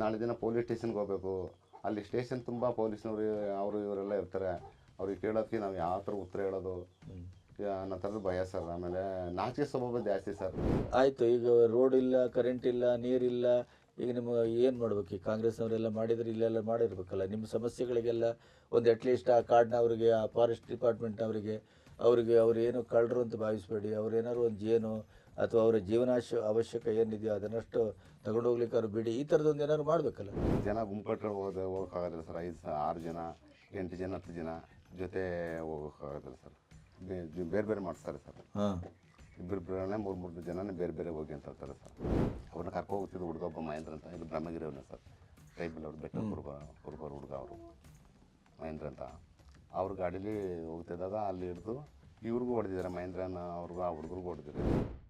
ನಾಳೆ ದಿನ ಪೊಲೀಸ್ ಸ್ಟೇಷನ್ಗೆ ಹೋಗಬೇಕು. ಅಲ್ಲಿ ಸ್ಟೇಷನ್ ತುಂಬ ಪೊಲೀಸ್ನವರು, ಅವರು ಇವರೆಲ್ಲ ಇರ್ತಾರೆ. ಅವ್ರಿಗೆ ಕೇಳೋದಕ್ಕೆ ನಾವು ಯಾವ ಥರ ಉತ್ತರ ಹೇಳೋದು? ಅನ್ನೋ ಥರದ್ದು ಭಯ ಸರ್. ಆಮೇಲೆ ನಾಚಿಕೆ ಸ್ವಭಾವ ಜಾಸ್ತಿ ಸರ್. ಆಯಿತು, ಈಗ ರೋಡ್ ಇಲ್ಲ ಕರೆಂಟ್ ಇಲ್ಲ ನೀರಿಲ್ಲ ಈಗ ನಿಮ್ಗೆ ಏನು ಮಾಡ್ಬೇಕು? ಈ ಕಾಂಗ್ರೆಸ್ನವರೆಲ್ಲ ಮಾಡಿದ್ರೆ ಇಲ್ಲೆಲ್ಲ ಮಾಡಿರ್ಬೇಕಲ್ಲ. ನಿಮ್ಮ ಸಮಸ್ಯೆಗಳಿಗೆಲ್ಲ ಒಂದು ಅಟ್ಲೀಸ್ಟ್ ಆ ಕಾಡ್ನವರಿಗೆ ಆ ಫಾರೆಸ್ಟ್ ಡಿಪಾರ್ಟ್ಮೆಂಟ್ನವರಿಗೆ ಅವರಿಗೆ ಅವ್ರು ಏನು ಕಳ್ಳರು ಅಂತ ಭಾವಿಸ್ಬೇಡಿ. ಅವ್ರೇನಾದ್ರು ಒಂದು ಜೇನು ಅಥವಾ ಅವರ ಜೀವನಾಶ ಅವಶ್ಯಕ ಏನಿದೆಯೋ ಅದನ್ನಷ್ಟು ತಗೊಂಡು ಹೋಗ್ಲಿಕ್ಕೆ ಅವ್ರು ಬಿಡಿ. ಈ ಥರದೊಂದು ಏನಾದ್ರು ಮಾಡಬೇಕಲ್ಲ. ಜನ ಗುಂಪಟ್ಕೊಂಡು ಹೋದ ಹೋಗೋಕ್ಕಾಗಲ್ಲ ಸರ್. ಐದು ಸ ಆರು ಜನ ಎಂಟು ಜನ ಹತ್ತು ಜನ ಜೊತೆ ಹೋಗೋಕ್ಕಾಗಲ್ಲ ಸರ್. ಬೇ- ಬೇರೆ ಬೇರೆ ಮಾಡಿಸ್ತಾರೆ ಸರ್. ಹಾಂ. ಇಬ್ಬರು ಇಬ್ಬರನ್ನೇ ಮೂರು ಮೂರು ಜನನೇ ಬೇರೆ ಬೇರೆ ಹೋಗಿ ಅಂತ ಹೇಳ್ತಾರೆ ಸರ್. ಅವ್ರನ್ನ ಕರ್ಕೊ ಹೋಗ್ತಿದ್ರು ಹುಡುಗ ಒಬ್ಬ ಮಹೇಂದ್ರ ಅಂತ. ಇದು ಬ್ರಹ್ಮಗಿರಿಯವನ್ನ ಸರ್. ಟ್ರೈಬಲ್ ಅವ್ರು ಬೆಟ್ಟ ಹುಡುಗ ಹುಡುಗರು ಹುಡುಗ ಅವರು. ಮಹೇಂದ್ರ ಅಂತ. ಅವ್ರ ಗಾಡೀಲಿ ಹೋಗ್ತಿದ್ದಾಗ ಅಲ್ಲಿ ಹಿಡಿದು ಇವ್ರಿಗೂ ಹೊಡೆದಿದ್ದಾರೆ. ಮಹೇಂದ್ರನ ಅವ್ರಿಗೂ ಆ ಹುಡುಗರಿಗೂ ಹೊಡೆದಿದ್ದಾರೆ.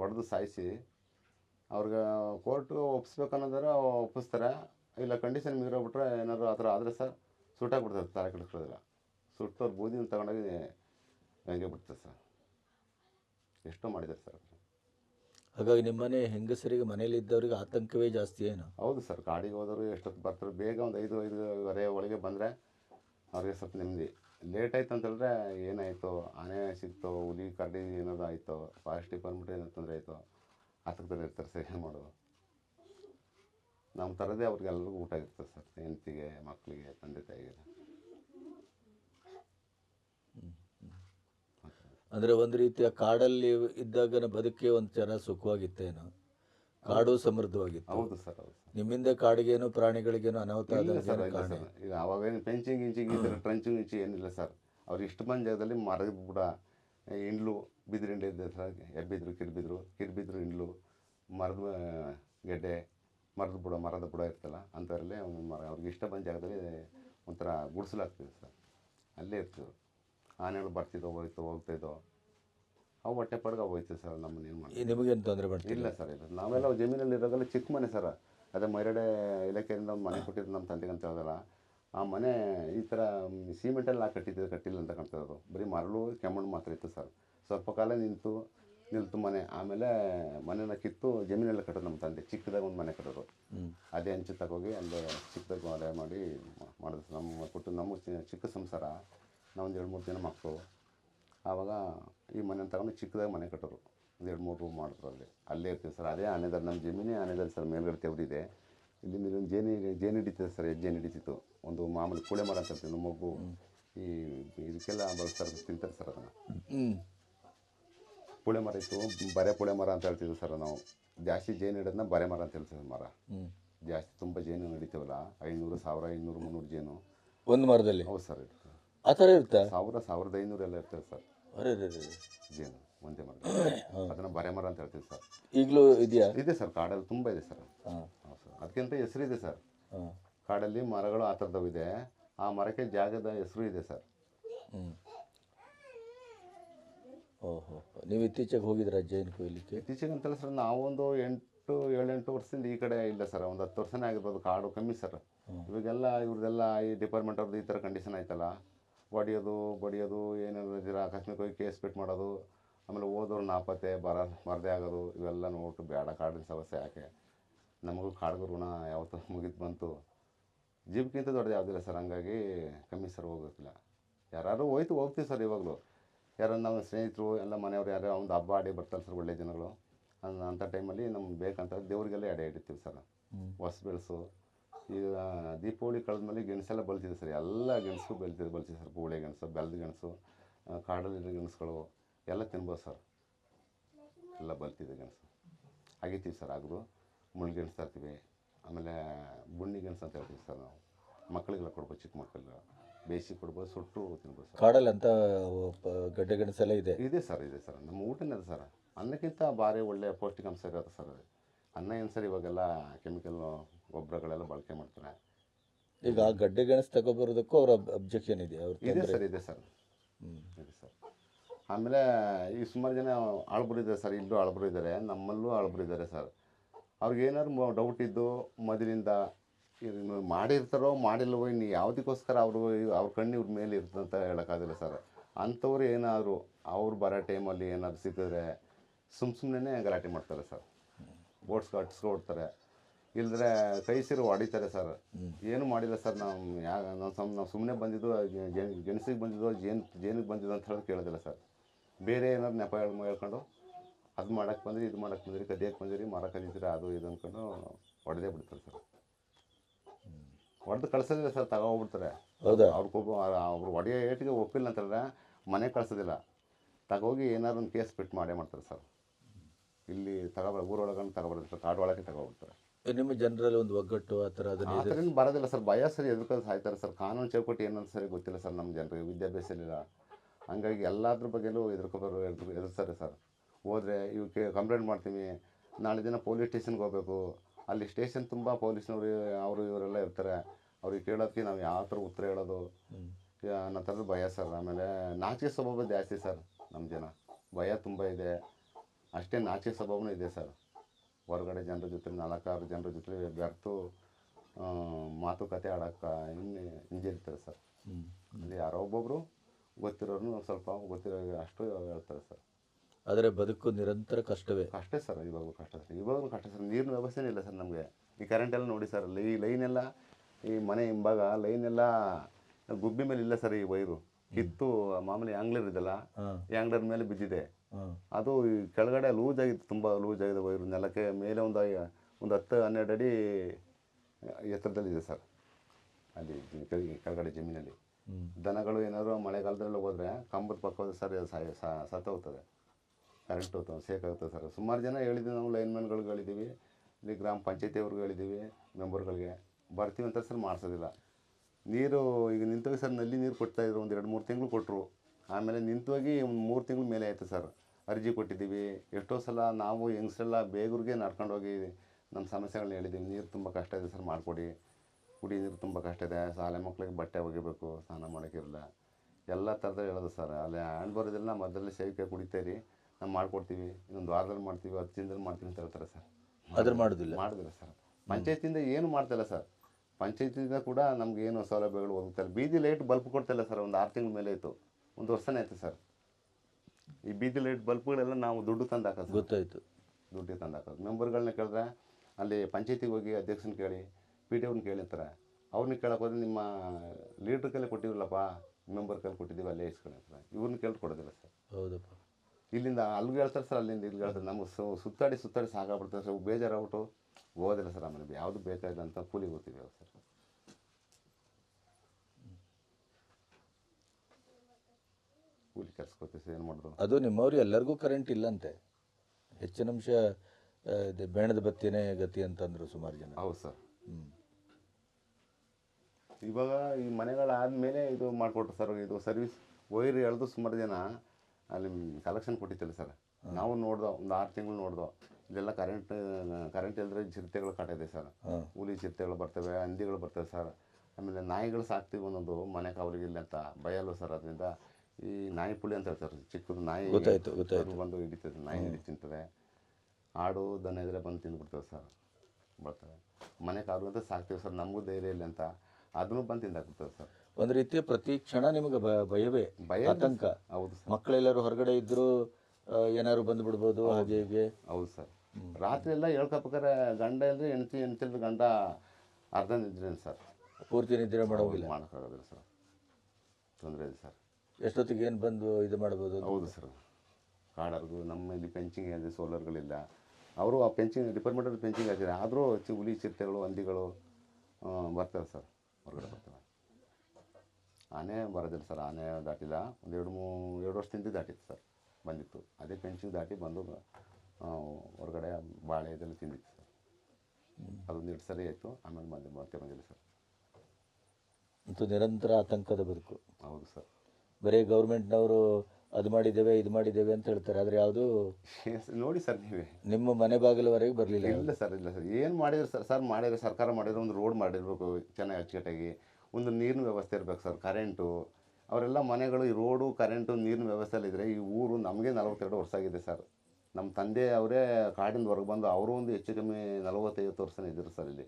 ಹೊಡೆದು ಸಾಯಿಸಿ ಅವ್ರಿಗೆ ಕೋರ್ಟು ಒಪ್ಪಿಸ್ಬೇಕು ಅನ್ನೋದಾರೆ ಒಪ್ಪಿಸ್ತಾರೆ. ಇಲ್ಲ ಕಂಡೀಷನ್ ಮೀರೋಗ್ಬಿಟ್ರೆ ಏನಾದ್ರು ಆ ಥರ ಆದರೆ ಸರ್ ಸುಟ್ಟಾಗ್ಬಿಡ್ತಾರೆ ತಲೆ ಕೆಡಿಸ್ಕೊಳ್ಳೋದಿಲ್ಲ. ಸುಟ್ಟವ್ರು ಬೂದಿನ ತಗೊಂಡೋಗಿ ಹಂಗೆ ಬಿಡ್ತಾರೆ ಸರ್. ಎಷ್ಟೋ ಮಾಡಿದ್ದಾರೆ ಸರ್ ಹಾಗಾಗಿ ನಿಮ್ಮನೆ ಹೆಂಗಸರಿಗೆ ಮನೇಲಿ ಇದ್ದವ್ರಿಗೆ ಆತಂಕವೇ ಜಾಸ್ತಿ ಏನು? ಹೌದು ಸರ್ ಗಾಡಿಗೆ ಹೋದವರು ಎಷ್ಟೊತ್ತು ಬರ್ತಾರೆ ಬೇಗ ಒಂದು ಐದು ಐದುವರೆ ಒಳಗೆ ಬಂದರೆ ಅವ್ರಿಗೆ ಸ್ವಲ್ಪ ನೆಮ್ಮದಿ. ಲೇಟ್ ಆಯ್ತು ಅಂತ ಹೇಳಿದ್ರೆ ಏನಾಯಿತು? ಆನೆ ಸಿಕ್ತೋ, ಹುಲಿ, ಕರಡಿ ಏನಾದ್ರು ಆಯಿತೋ? ಫಾರೆಸ್ಟ್ ಡಿಪಾರ್ಟ್ಮೆಂಟ್ ಏನಾದ್ರು ತೊಂದರೆ ಆಯಿತು? ಆತಂಕದಲ್ಲಿ ಇರ್ತಾರೆ ಸರ್, ಏನು ಮಾಡೋದು? ನಮ್ಮ ಥರದೇ ಅವ್ರಿಗೆಲ್ಲರಿಗೂ ಊಟ ಇರ್ತದೆ ಸರ್, ಹೆಂಡತಿಗೆ ಮಕ್ಕಳಿಗೆ ತಂದೆ ತಾಯಿಗೆ. ಅಂದರೆ ಒಂದು ರೀತಿಯ ಕಾಡಲ್ಲಿ ಇದ್ದಾಗ ಬದುಕೇ ಒಂಥರ ಸುಖವಾಗಿತ್ತೇನೋ? ಕಾಡು ಸಮೃದ್ಧವಾಗಿತ್ತು. ಹೌದು ಸರ್ ಹೌದು ನಿಮ್ಮಿಂದ ಕಾಡಿಗೇನು ಪ್ರಾಣಿಗಳಿಗೇನು ಅನಾಹುತ ಇಲ್ಲ ಸರ್ ಇಲ್ಲ ಸರ್. ಈಗ ಅವಾಗೇನು ಪೆಂಚಿಂಗ್ ಇಂಚಿಂಗ್ ಇದ್ರೆ ಟ್ರಂಚಿಂಗ್ ಇಂಚಿ ಏನಿಲ್ಲ ಸರ್. ಅವ್ರು ಇಷ್ಟು ಬಂದ ಜಾಗದಲ್ಲಿ ಮರದ ಬುಡ ಇಂಡ್ಲು ಬಿದಿರಿಂಡೆ ಇದೆ ಸರ್ ಎಬ್ಬಿದ್ರು ಕಿರ್ಬಿದ್ರು. ಕಿರ್ಬಿದ್ರು ಇಂಡ್ಲು ಮರದ ಗೆಡ್ಡೆ ಮರದ ಬುಡ ಮರದ ಬುಡ ಇರ್ತಲ್ಲ ಅಂಥದ್ರಲ್ಲೇ ಒಂದು ಮರ ಅವ್ರಿಗೆ ಇಷ್ಟ ಬಂದ ಜಾಗದಲ್ಲಿ ಒಂಥರ ಗುಡಿಸಲಾಗ್ತಿದೆ ಸರ್. ಅಲ್ಲೇ ಇರ್ತಿದ್ರು. ಆನೆಗಳು ಬರ್ತಿದ್ದೋ ಹೋಗ್ತೋ ಹೋಗ್ತಾಯಿದ್ದೋ ಅವು ಹೊಟ್ಟೆ ಪಡ್ಗೆ ಹೋಯ್ತು ಸರ್ ನಮ್ಮನ್ನ ಏನು ಮಾಡಿ ನಿಮಗೇನು ತೊಂದರೆ ಮಾಡ್ತಿಲ್ಲ ಇಲ್ಲ ಸರ್ ಇಲ್ಲ. ನಾವೆಲ್ಲ ಜಮೀನಲ್ಲಿ ಇರೋದೆಲ್ಲ ಚಿಕ್ಕ ಮನೆ ಸರ್. ಅದೇ ಮೈರಡೆ ಇಲಾಖೆಯಿಂದ ಒಂದು ಮನೆ ಕೊಟ್ಟಿದ್ದು ನಮ್ಮ ತಂದೆಗೆ ಅಂತ ಹೇಳಿದಲ್ಲ. ಆ ಮನೆ ಈ ಥರ ಸಿಮೆಂಟೆಲ್ಲ ಕಟ್ಟಿದ್ದು ಕಟ್ಟಿಲ್ಲ ಅಂತ ಕಾಣ್ತದೆ ಬರೀ ಮರಳು ಕೆಮ್ಮಣ್ಣು ಮಾತ್ರ ಇತ್ತು ಸರ್. ಸ್ವಲ್ಪ ಕಾಲ ನಿಂತು ನಿಲ್ತು ಮನೆ. ಆಮೇಲೆ ಮನೆನ ಕಿತ್ತು ಜಮೀನೆಲ್ಲ ಕಟ್ಟೋದು ನಮ್ಮ ತಂದೆ. ಚಿಕ್ಕದಾಗ ಒಂದು ಮನೆ ಕಟ್ಟೋದು. ಅದೇ ಹಂಚು ತಗೋಗಿ ಅಲ್ಲೇ ಚಿಕ್ಕದಾಗಿ ಮನೆ ಮಾಡಿ ಮಾಡಿದ್ರು ಮಾಡೋದು ನಮ್ಮ ಕೊಟ್ಟು ನಮ್ಮ ಚಿಕ್ಕ ಸಂಸಾರ. ನಾವೊಂದು ಎರಡು ಮೂರು ಜನ ಮಕ್ಕಳು. ಆವಾಗ ಈ ಮನೆ ತಗೊಂಡು ಚಿಕ್ಕದಾಗಿ ಮನೆ ಕಟ್ಟೋರು. ಒಂದು ಎರಡು ಮೂರು ರೂಮ್ ಮಾಡಿದ್ರು ಅಲ್ಲಿ ಅಲ್ಲೇ ಇರ್ತೀವಿ ಸರ್. ಅದೇ ಆನೆದಲ್ಲಿ ನಮ್ಮ ಜಮೀನೇ ಆನೆದಲ್ಲಿ ಸರ್. ಮೇಲ್ಗಡೆ ತೆವಡಿದೆ ಇಲ್ಲಿ ಒಂದು ಜೇನಿ ಜೇನು ಹಿಡಿತದೆ ಸರ್? ಜೇನು ಹಿಡಿತಿತ್ತು. ಒಂದು ಮಾಮೂಲಿ ಕೂಳೆ ಮರ ಅಂತ ಇರ್ತೀವಿ ನಮ್ಮ ಮಗು. ಈ ಇದಕ್ಕೆಲ್ಲ ಬಳಸ್ತಾರೆ ತಿಂತಾರೆ ಸರ್ ಅದನ್ನು. ಪುಳೆ ಮರ ಇತ್ತು. ಬರೆ ಪುಳೆ ಮರ ಅಂತ ಹೇಳ್ತಿದ್ವಿ ಸರ್ ನಾವು. ಜಾಸ್ತಿ ಜೇನು ಹಿಡೋದನ್ನ ಬರೆ ಮರ ಅಂತ ಹೇಳ್ತೀವಿ ಮರ. ಜಾಸ್ತಿ ತುಂಬ ಜೇನು ನಡೀತೀವಲ್ಲ ಐನೂರು ಸಾವಿರ ಐನೂರು ಮುನ್ನೂರು ಜೇನು. ಒಂದು ಮರದಲ್ಲಿ? ಹೌದು ಸರ್. ಆ ಥರ ಇರುತ್ತಾ? ಸಾವಿರ ಸಾವಿರದ ಐನೂರು ಎಲ್ಲ ಇರ್ತದೆ ಸರ್. ಅರೆ ರೇ ರೇ. ಜೇನು ಒಂದೇ ಮರ ಅದನ್ನು ಬರೆ ಮರ ಅಂತ ಹೇಳ್ತೀವಿ ಸರ್. ಈಗಲೂ ಇದೆಯಾ? ಇದೆ ಸರ್ ಕಾಡಲ್ಲಿ ತುಂಬ ಇದೆ ಸರ್. ಹಾಂ. ಹೌದು ಸರ್. ಅದಕ್ಕಿಂತ ಹೆಸರಿದೆ ಸರ್. ಹಾಂ. ಕಾಡಲ್ಲಿ ಮರಗಳು ಆ ಥರದವು ಇದೆ. ಆ ಮರಕ್ಕೆ ಜಾಗದ ಹೆಸರು ಇದೆ ಸರ್. ಹ್ಞೂ ಓಹೋ ನೀವು ಇತ್ತೀಚೆಗೆ ಹೋಗಿದ್ರಾ ಜೈನ್ ಕೊಯ್ಲಿಕ್ಕೆ? ಇತ್ತೀಚೆಗೆ ಅಂತಲ್ಲ ಸರ್ ನಾವೊಂದು ಎಂಟು ಏಳೆಂಟು ವರ್ಷದಿಂದ ಈ ಕಡೆ ಇಲ್ಲ ಸರ್. ಒಂದು ಹತ್ತು ವರ್ಷನೇ ಆಗಿರ್ಬೋದು ಕಾಡು ಕಮ್ಮಿ ಸರ್. ಇವಾಗೆಲ್ಲ ಇವ್ರದ್ದೆಲ್ಲ ಈ ಡಿಪಾರ್ಟ್ಮೆಂಟ್ ಅವ್ರದ್ದು ಈ ಥರ ಕಂಡೀಷನ್ ಆಯ್ತಲ್ಲ. ಹೊಡಿಯೋದು ಬಡಿಯೋದು ಏನೇನು ಆಕಸ್ಮಿಕವಾಗಿ ಕೇಸ್ ಬಿಟ್ಟು ಮಾಡೋದು ಆಮೇಲೆ ಓದೋರು ನಾಪತ್ತೆ ಬರ ಬರದೇ ಆಗೋದು ಇವೆಲ್ಲ ನೋಟು ಬೇಡ ಕಾಡಿನ ಸಮಸ್ಯೆ ಯಾಕೆ? ನಮಗೂ ಕಾಡ್ಗು ಋಣ ಯಾವತ್ತೂ ಮುಗಿದು ಬಂತು. ಜೀವಕ್ಕಿಂತ ದೊಡ್ಡದು ಯಾವುದಿಲ್ಲ ಸರ್ ಹಂಗಾಗಿ ಕಮ್ಮಿ ಸರ್ ಹೋಗೋಕ್ಕಿಲ್ಲ ಯಾರು ಹೋಯ್ತು ಹೋಗ್ತೀವಿ ಸರ್ ಇವಾಗಲೂ. ಯಾರು ನಮ್ಮ ಸ್ನೇಹಿತರು ಎಲ್ಲ ಮನೆಯವ್ರು ಯಾರೋ ಒಂದು ಹಬ್ಬ ಆಡಿ ಬರ್ತಾರೆ ಸರ್ ಒಳ್ಳೆ ಜನಗಳು ಅಂಥ ಟೈಮಲ್ಲಿ ನಮ್ಗೆ ಬೇಕಂತ ದೇವ್ರಿಗೆಲ್ಲ ಎಡೆ ಇಡ್ತೀವಿ ಸರ್. ಹೊಸ ಬೆಳೆಸು. ಈಗ ದೀಪಾವಳಿ ಕಳೆದ್ಮೇಲೆ ಗೆಣಸೆಲ್ಲ ಬಲ್ತಿದೆ ಸರ್. ಎಲ್ಲ ಗೆಣಸು ಬೆಳ್ತಿದೆ ಬಲ್ತಿದೆ ಸರ್. ಬೂಳೆ ಗೆಣಸು ಬೆಲ್ದ ಗೆಣಸು ಕಾಡಲ್ಲಿರೋ ಗೆಣಸುಗಳು ಎಲ್ಲ ತಿನ್ಬೋದು ಸರ್. ಎಲ್ಲ ಬಲ್ತಿದೆ ಗೆಣಸು. ಅಗಿತೀವಿ ಸರ್ ಆಗದು. ಮುಳ್ಳು ಗೆಣಸು ತರ್ತೀವಿ. ಆಮೇಲೆ ಬುಣ್ಣಿ ಗೆಣಸು ಅಂತ ಹೇಳ್ತೀವಿ ಸರ್ ನಾವು. ಮಕ್ಕಳಿಗೆಲ್ಲ ಕೊಡ್ಬೋದು ಚಿಕ್ಕ ಮಕ್ಕಳು ಬೇಯಿಸಿ ಕೊಡ್ಬೋದು ಸುಟ್ಟು ತಿನ್ಬೋದು ಸರ್. ಕಾಡಲ್ಲಿ ಅಂತ ಗಡ್ಡೆ ಗೆಣಸೆಲ್ಲ ಇದೆ? ಇದೆ ಸರ್ ಇದೆ ಸರ್. ನಮ್ಮ ಊಟನೇ ಅದು ಸರ್. ಅನ್ನಕ್ಕಿಂತ ಭಾರಿ ಒಳ್ಳೆಯ ಪೌಷ್ಟಿಕಾಂಶ ಇರುತ್ತೆ ಸರ್ ಅದು. ಅನ್ನ ಏನು ಸರ್ ಇವಾಗೆಲ್ಲ ಕೆಮಿಕಲ್ ಗೊಬ್ಬರಗಳೆಲ್ಲ ಬಳಕೆ ಮಾಡ್ತಾರೆ. ಈಗ ಆ ಗಡ್ಡೆ ಗೆಣಸು ತಗೊಬರೋದಕ್ಕೂ ಅವ್ರ ಅಬ್ಜೆಕ್ಷನ್ ಇದೆ ಅವ್ರ ಇದೆ ಸರ್ ಇದೆ ಸರ್. ಇದೆ ಸರ್. ಆಮೇಲೆ ಈ ಸುಮಾರು ಜನ ಆಳ್ಬರು ಇದ್ದಾರೆ ಸರ್ ಇಲ್ಲೂ ಆಳ್ಬರು ಇದ್ದಾರೆ ನಮ್ಮಲ್ಲೂ ಆಳ್ಬರು ಇದ್ದಾರೆ ಸರ್. ಅವ್ರಿಗೆ ಏನಾದ್ರು ಡೌಟ್ ಇದ್ದು ಮೊದಲಿಂದ ಮಾಡಿರ್ತಾರೋ ಮಾಡಿಲ್ವೋ ಇನ್ನು ಯಾವುದಕ್ಕೋಸ್ಕರ ಅವರು ಅವ್ರ ಕಣ್ಣು ಇವ್ರ ಮೇಲೆ ಇರ್ತಂತ ಹೇಳೋಕ್ಕಾಗಲ್ಲ ಸರ್. ಅಂಥವ್ರು ಏನಾದರೂ ಅವ್ರು ಬರೋ ಟೈಮಲ್ಲಿ ಏನಾದ್ರು ಸಿಕ್ಕಿದ್ರೆ ಸುಮ್ಮ ಸುಮ್ಮನೆ ಗಲಾಟೆ ಮಾಡ್ತಾರೆ ಸರ್. ಬೋಟ್ಸ್ ಅಟ್ಸ್ಕೊಡ್ತಾರೆ ಇಲ್ಲದ್ರೆ ಕೈ ಸಿರು ಹೊಡಿತಾರೆ ಸರ್. ಏನು ಮಾಡಿಲ್ಲ ಸರ್ ನಾವು ಯಾ ನಾವು ಸಮ್ ನಾವು ಸುಮ್ಮನೆ ಬಂದಿದ್ದು ಗೆಣಸಿಗೆ ಬಂದಿದ್ದು ಜೇನು ಜೇನಿಗೆ ಬಂದಿದ್ದು ಅಂತ ಹೇಳೋದು ಕೇಳೋದಿಲ್ಲ ಸರ್. ಬೇರೆ ಏನಾದ್ರು ನೆಪ ಹೇಳ್ ಹೇಳ್ಕೊಂಡು ಅದು ಮಾಡೋಕ್ಕೆ ಬಂದ್ರಿ ಇದು ಮಾಡಕ್ಕೆ ಬಂದಿರಿ ಕದಿಯಕ್ಕೆ ಬಂದಿರಿ ಮಾಡೋಕೆ ಕದೀತೀರ ಅದು ಇದು ಅಂದ್ಕೊಂಡು ಹೊಡೆದೇ ಬಿಡ್ತಾರೆ ಸರ್. ಹೊಡೆದು ಕಳ್ಸೋದಿಲ್ಲ ಸರ್ ತಗೋಗ್ಬಿಡ್ತಾರೆ ಹೌದಾ? ಅವ್ರಿಗೊಬ್ಬ ಅವ್ರು ಹೊಡೆಯೋ ಏಟಿಗೆ ಒಪ್ಪಿಲ್ಲ ಅಂತಂದ್ರೆ ಮನೆ ಕಳ್ಸೋದಿಲ್ಲ. ತಗೋಗಿ ಏನಾದ್ರು ಒಂದು ಕೇಸ್ ಫಿಟ್ ಮಾಡೇ ಮಾಡ್ತಾರೆ ಸರ್. ಇಲ್ಲಿ ತಗೊಬ ಊರೊಳಗನ್ನು ತಗೋಬಾರ್ದು ಸರ್ ಕಾಡು ಒಳಗೆ ತಗೊಬಿಡ್ತಾರೆ. ನಿಮ್ಮ ಜನರಲ್ಲಿ ಒಂದು ಒಗ್ಗಟ್ಟು ಆ ಥರ ಅದನ್ನ ಥರ ಏನು ಬರೋದಿಲ್ಲ ಸರ್. ಭಯ ಸರಿ. ಎದುರ್ಕೊಂಡು ಸಾಯ್ತಾರೆ ಸರ್. ಕಾನೂನು ಚೌಕಟ್ಟು ಏನಂತ ಸರಿ ಗೊತ್ತಿಲ್ಲ ಸರ್ ನಮ್ಮ ಜನರಿಗೆ ವಿದ್ಯಾಭ್ಯಾಸ ಇಲ್ಲ ಹಂಗಾಗಿ ಎಲ್ಲದ್ರ ಬಗ್ಗೆಲೂ ಎದುರ್ಕೊಬಾರ ಎದುರು ಎದುರ್ತಾರೆ ಸರ್. ಹೋದರೆ ಇವಕ್ಕೆ ಕಂಪ್ಲೇಂಟ್ ಮಾಡ್ತೀವಿ ನಾಳೆ ದಿನ ಪೊಲೀಸ್ ಸ್ಟೇಷನ್ಗೆ ಹೋಗಬೇಕು. ಅಲ್ಲಿ ಸ್ಟೇಷನ್ ತುಂಬ ಪೊಲೀಸ್ನವರು ಅವರು ಇವರೆಲ್ಲ ಇರ್ತಾರೆ. ಅವ್ರಿಗೆ ಕೇಳೋದಕ್ಕೆ ನಾವು ಯಾವ ಥರ ಉತ್ತರ ಹೇಳೋದು? ಅನ್ನೋ ಥರದ್ದು ಭಯ ಸರ್. ಆಮೇಲೆ ನಾಚಿಕೆ ಸ್ವಭಾವ ಜಾಸ್ತಿ ಸರ್ ನಮ್ಮ ಜನ. ಭಯ ತುಂಬ ಇದೆ. ಅಷ್ಟೇ ನಾಚಿಕೆ ಸ್ವಭಾವನೂ ಇದೆ ಸರ್. ಹೊರಗಡೆ ಜನರ ಜೊತೆ ನಾಲ್ಕಾರು ಜನರ ಜೊತೆ ಬೆರೆತು ಮಾತುಕತೆ ಆಡೋಕ್ಕೆ ಹಿಂಗೆ ಹಿಂಜರಿತಾರೆ ಸರ್. ಅಲ್ಲಿ ಯಾರೋ ಒಬ್ಬೊಬ್ಬರು ಗೊತ್ತಿರೋರು ಸ್ವಲ್ಪ ಗೊತ್ತಿರೋ ಅಷ್ಟು ಹೇಳ್ತಾರೆ ಸರ್. ಆದರೆ ಬದುಕು ನಿರಂತರ ಕಷ್ಟವೇ? ಕಷ್ಟೇ ಸರ್ ಇವಾಗಲೂ ಕಷ್ಟ ಸರ್. ಇವಾಗಲೂ ಕಷ್ಟ ಸರ್. ನೀರಿನ ವ್ಯವಸ್ಥೆನೇ ಇಲ್ಲ ಸರ್ ನಮಗೆ. ಈ ಕರೆಂಟ್ ಎಲ್ಲ ನೋಡಿ ಸರ್ ಈ ಲೈನ್ ಎಲ್ಲ ಈ ಮನೆ ಹಿಂಭಾಗ ಲೈನ್ ಎಲ್ಲ ಗುಬ್ಬಿ ಮೇಲೆ ಇಲ್ಲ ಸರ್ ಈ ವೈರು. ಕಿತ್ತು ಮಾಮೂಲಿ ಆಂಗ್ಲರ್ ಇದೆಲ್ಲ ಆಂಗ್ಲರ್ ಮೇಲೆ ಬಿದ್ದಿದೆ. ಅದು ಈ ಕೆಳಗಡೆ ಲೂಸ್ ಆಗಿತ್ತು ತುಂಬ ಲೂಸ್ ಆಗಿದೆ ವೈರು ನೆಲಕ್ಕೆ ಮೇಲೆ ಒಂದು ಒಂದು ಹತ್ತು ಹನ್ನೆರಡು ಅಡಿ ಎತ್ತರದಲ್ಲಿದೆ ಸರ್. ಅಲ್ಲಿ ಕೆಳಗೆ ಕೆಳಗಡೆ ಜಮೀನಲ್ಲಿ. ದನಗಳು ಏನಾದರೂ ಮಳೆಗಾಲದಲ್ಲಿ ಹೋದರೆ ಕಂಬದ ಪಕ್ಕ ಹೋದ್ರೆ ಸರ್ ಸತ್ತ ಸತ್ತೋಗ್ತದೆ ಕರೆಂಟ್ ಹೋಗ್ತದೆ ಸೇಕಾಗ್ತದೆ ಸರ್. ಸುಮಾರು ಜನ ಹೇಳಿದ್ದೀವಿ ನಾವು ಲೈನ್ಮನ್ಗಳಿಗೆ ಹೇಳಿದ್ದೀವಿ ಇಲ್ಲಿ ಗ್ರಾಮ ಪಂಚಾಯತಿಯವ್ರಿಗೆ ಹೇಳಿದ್ದೀವಿ ಮೆಂಬರ್ಗಳಿಗೆ. ಬರ್ತೀವಿ ಅಂತ ಸರ್ ಮಾಡಿಸೋದಿಲ್ಲ. ನೀರು ಈಗ ನಿಂತೋಗಿ ಸರ್ನಲ್ಲಿ ನೀರು ಕೊಡ್ತಾಯಿದ್ರು ಒಂದು ಎರಡು ಮೂರು ತಿಂಗಳು ಕೊಟ್ಟರು ಆಮೇಲೆ ನಿಂತೋಗಿ ಒಂದು ಮೂರು ತಿಂಗಳು ಮೇಲೆ ಆಯಿತು ಸರ್. ಅರ್ಜಿ ಕೊಟ್ಟಿದ್ದೀವಿ. ಎಷ್ಟೋ ಸಲ ನಾವು ಹೆಂಗಸರೆಲ್ಲ ಬೇಗರಿಗೆ ನಡ್ಕೊಂಡು ಹೋಗಿ ನಮ್ಮ ಸಮಸ್ಯೆಗಳನ್ನ ಹೇಳಿದ್ದೀವಿ. ನೀರು ತುಂಬ ಕಷ್ಟ ಇದೆ ಸರ್ ಮಾಡಿಕೊಡಿ. ಕುಡಿ ನೀರು ತುಂಬ ಕಷ್ಟ ಇದೆ. ಶಾಲೆ ಮಕ್ಕಳಿಗೆ ಬಟ್ಟೆ ಒಗಿಬೇಕು ಸ್ನಾನ ಮಾಡೋಕ್ಕಿರಲ್ಲ ಎಲ್ಲ ಥರದ ಹೇಳೋದು ಸರ್. ಅಲ್ಲಿ ಹ್ಯಾಂಡ್ ಬರೋದಿಲ್ಲ ಮೊದಲೇ ಸೇವಿಕೆ ಕುಡಿತೀರಿ. ನಾವು ಮಾಡ್ಕೊಡ್ತೀವಿ. ಇನ್ನೊಂದು ವಾರದಲ್ಲಿ ಮಾಡ್ತೀವಿ ಹತ್ತು ದಿನದಲ್ಲಿ ಮಾಡ್ತೀವಿ ಅಂತ ಹೇಳ್ತಾರೆ ಸರ್. ಅದ್ರ ಮಾಡೋದಿಲ್ಲ. ಮಾಡೋದಿಲ್ಲ ಸರ್. ಪಂಚಾಯತಿಯಿಂದ ಏನು ಮಾಡ್ತಾಯಿಲ್ಲ ಸರ್. ಪಂಚಾಯತಿಯಿಂದ ಕೂಡ ನಮ್ಗೆ ಏನು ಸೌಲಭ್ಯಗಳು ಒದಗ್ತಾರೆ ಬೀದಿ ಲೈಟ್ ಬಲ್ಪ್ ಕೊಡ್ತಾಯಿಲ್ಲ ಸರ್. ಒಂದು ಆರು ತಿಂಗಳ ಮೇಲೆ ಆಯಿತು. ಒಂದು ವರ್ಷನೇ ಆಯಿತು ಸರ್. ಈ ಬೀದಿ ಲೈಟ್ ಬಲ್ಪ್ಗಳೆಲ್ಲ ನಾವು ದುಡ್ಡು ತಂದು ಹಾಕೋದು ಗೊತ್ತಾಯಿತು. ದುಡ್ಡು ತಂದು ಹಾಕೋದು ಮೆಂಬರ್ಗಳನ್ನ ಕೇಳಿದ್ರೆ ಅಲ್ಲಿ ಪಂಚಾಯತಿಗೆ ಹೋಗಿ ಅಧ್ಯಕ್ಷನ ಕೇಳಿ ಪಿ ಟಿ ಅವ್ರನ್ನ ಕೇಳಿರ್ತಾರೆ ಅವ್ರನ್ನ ಕೇಳಕ್ಕೆ ಹೋದ್ರೆ ನಿಮ್ಮ ಲೀಡ್ರ್ ಕೈಲಿ ಕೊಟ್ಟಿರಲ್ಲಪ್ಪ ಮೆಂಬರ್ ಕೈಲಿ ಕೊಟ್ಟಿದ್ದೀವಿ ಅಲ್ಲೇ ಇಸ್ಕೊಂಡಿರ್ತಾರೆ ಇವ್ರನ್ನ ಕೇಳಿ ಕೊಡೋದಿಲ್ಲ ಸರ್. ಹೌದಪ್ಪ. ಇಲ್ಲಿಂದ ಅಲ್ಲಿಗೆ ಹೇಳ್ತಾರೆ ಸರ್ ಅಲ್ಲಿಂದ ಇಲ್ಲಿಗೆ ಹೇಳ್ತಾರೆ. ನಮಗೆ ಸೊ ಸುತ್ತಾಡಿ ಸುತ್ತಾಡಿ ಸಾಕಾಗ್ಬಿಡ್ತಾರೆ ಸರ್. ಬೇಜಾರಾಗ್ಬಿಟ್ಟು ಹೋಗೋದಿಲ್ಲ ಸರ್ ಆಮೇಲೆ. ಯಾವುದು ಬೇಕಾಗಿಲ್ಲ ಅಂತ ಕೂಲಿಗೆ ಹೋಗ್ತೀವಿ ಸರ್ ಕೂಲಿ ಕೆಲ್ಸಕ್ಕೆ ಏನು ಮಾಡೋದು? ಅದು ನಿಮ್ಮವ್ರು ಎಲ್ಲರಿಗೂ ಕರೆಂಟ್ ಇಲ್ಲಂತೆ. ಹೆಚ್ಚಿನ ಅಂಶ ಇದು ಬೇಣದ ಬತ್ತಿನೇ ಗತಿ ಅಂತಂದ್ರು ಸುಮಾರು ಜನ. ಹೌದು ಸರ್. ಹ್ಞೂ ಇವಾಗ ಈ ಮನೆಗಳಾದಮೇಲೆ ಇದು ಮಾಡಿಕೊಟ್ರು ಸರ್ ಇದು ಸರ್ವಿಸ್ ವೈರ್ ಎಳೆದು ಸುಮಾರು ಜನ ಅಲ್ಲಿ ಕಲೆಕ್ಷನ್ ಕೊಟ್ಟಿತ್ತಲ್ಲ ಸರ್. ನಾವು ನೋಡ್ದೋ ಒಂದು ಆರು ತಿಂಗಳು ನೋಡ್ದೋ ಇಲ್ಲೆಲ್ಲ ಕರೆಂಟ್ ಕರೆಂಟ್ ಇಲ್ಲದ್ರೆ ಚಿರತೆಗಳು ಕಾಟೈತೆ ಸರ್. ಹುಲಿ ಚಿರತೆಗಳು ಬರ್ತವೆ ಹಂದಿಗಳು ಬರ್ತವೆ ಸರ್. ಆಮೇಲೆ ನಾಯಿಗಳು ಸಾಕ್ತೀವಿ ಒಂದೊಂದು ಮನೆ ಕಾವಲಿಗೆ ಇಲ್ಲ ಅಂತ ಭಯಲ್ಲ ಸರ್ ಅದರಿಂದ ಈ ನಾಯಿ ಪುಳಿ ಅಂತ ಹೇಳ್ತಾರೆ ಚಿಕ್ಕದು ನಾಯಿ ಗೊತ್ತಾಯ್ತು, ಗೊತ್ತಾಯ್ತು. ಬಂದು ಹಿಡಿತದೆ ನಾಯಿ ಹಿಡಿ ತಿಂತದೆ. ಆಡು ದನ ಇದ್ರೆ ಬಂದು ತಿಂದ್ಬಿಡ್ತದೆ ಸರ್ ಬರ್ತವೆ ಮನೆ ಕಾರು ಅಂತ ಸಾಕ್ತೀವಿ ಸರ್ ನಮಗೂ ಧೈರ್ಯ ಇಲ್ಲ ಅಂತ. ಅದನ್ನು ಬಂದು ತಿಂದಾಕ್ಬಿಡ್ತದೆ ಸರ್. ಒಂದು ರೀತಿ ಪ್ರತಿ ಕ್ಷಣ ನಿಮಗೆ ಭಯವೇ ಭಯ ಆತಂಕ. ಹೌದು ಸರ್. ಮಕ್ಕಳೆಲ್ಲರೂ ಹೊರಗಡೆ ಇದ್ದರೂ ಏನಾದ್ರು ಬಂದು ಬಿಡ್ಬೋದು ಹಾಗೆ ಹೀಗೆ? ಹೌದು ಸರ್. ರಾತ್ರಿ ಎಲ್ಲ ಹೇಳ್ಕೊಬೇಕಾರೆ ಗಂಡ ಇಲ್ಲದ್ರೆ ಹೆಂಡ್ತಿ ಹೆಂಡತಿ ಇಲ್ಲದ್ರೆ ಗಂಡ ಅರ್ಧ ನಿದ್ರೇನು ಸರ್. ಪೂರ್ತಿ ನಿದ್ರೆ ಮಾಡೋದಿಲ್ಲ ಮಾಡೋಕ್ಕಾಗೋದಿಲ್ಲ ಸರ್. ತೊಂದರೆ ಇದೆ ಸರ್. ಎಷ್ಟೊತ್ತಿಗೆ ಏನು ಬಂದು ಇದು ಮಾಡ್ಬೋದು ಹೌದು ಸರ್. ಕಾಡರ್ಗು ನಮ್ಮ ಇಲ್ಲಿ ಪೆಂಚಿಂಗ್ ಇದೆ ಸೋಲಾರ್ಗಳಿಲ್ಲ. ಅವರು ಆ ಪೆಂಚಿಂಗ್ ಡಿಪಾರ್ಟ್ಮೆಂಟಲ್ಲಿ ಪೆಂಚಿಂಗ್ ಹಾಕಿದ್ದಾರೆ. ಆದರೂ ಚಿ ಹುಲಿ ಚಿರತೆಗಳು ಹಂದಿಗಳು ಬರ್ತವೆ ಸರ್. ಹೊರಗಡೆ ಬರ್ತವೆ. ಆನೆ ಬರೋದಿಲ್ಲ ಸರ್. ಆನೆ ದಾಟಿಲ್ಲ. ಒಂದು ಎರಡು ಮೂ ಎರಡು ವರ್ಷದಿಂದ ದಾಟಿತ್ತು ಸರ್. ಬಂದಿತ್ತು. ಅದೇ ಪೆಂಚಿಂಗ್ ದಾಟಿ ಬಂದು ಹೊರಗಡೆ ಬಾಳೆ ಇದೆಲ್ಲ ತಿಂದಿತ್ತು ಸರ್. ಅದೊಂದು ಎರಡು ಸರಿ ಆಯಿತು. ಆಮೇಲೆ ಬಂದು ಮತ್ತೆ ಬಂದಿಲ್ಲ ಸರ್. ಅಂತೂ ನಿರಂತರ ಆತಂಕದ ಬದುಕು ಹೌದು ಸರ್. ಬರೀ ಗೌರ್ಮೆಂಟ್ನವರು ಅದು ಮಾಡಿದ್ದೇವೆ ಇದು ಮಾಡಿದ್ದೇವೆ ಅಂತ ಹೇಳ್ತಾರೆ. ಆದರೆ ಯಾವುದು? ನೋಡಿ ಸರ್ ನೀವೇ. ನಿಮ್ಮ ಮನೆ ಬಾಗಿಲವರೆಗೆ ಬರಲಿಲ್ಲ ಇಲ್ಲ ಸರ್ ಇಲ್ಲ ಸರ್. ಏನು ಮಾಡಿದ್ರು ಸರ್ ಸರ್ ಮಾಡಿದ್ರೆ ಸರ್ಕಾರ ಮಾಡಿದ್ರೆ ಒಂದು ರೋಡ್ ಮಾಡಿರ್ಬೇಕು ಚೆನ್ನಾಗಿ ಅಚ್ಚುಕಟ್ಟಾಗಿ. ಒಂದು ನೀರಿನ ವ್ಯವಸ್ಥೆ ಇರ್ಬೇಕು ಸರ್ ಕರೆಂಟು. ಅವರೆಲ್ಲ ಮನೆಗಳು ಈ ರೋಡು ಕರೆಂಟು ನೀರಿನ ವ್ಯವಸ್ಥೆ ಇದ್ದರೆ ಈ ಊರು ನಮಗೆ ನಲವತ್ತೆರಡು ವರ್ಷ ಆಗಿದೆ ಸರ್. ನಮ್ಮ ತಂದೆ ಅವರೇ ಕಾಡಿನ ಹೊರಗೆ ಬಂದು ಅವರು ಒಂದು ಹೆಚ್ಚು ಕಮ್ಮಿ ನಲವತ್ತೈವತ್ತು ವರ್ಷನೇ ಇದ್ದರು ಸರ್ ಇಲ್ಲಿ.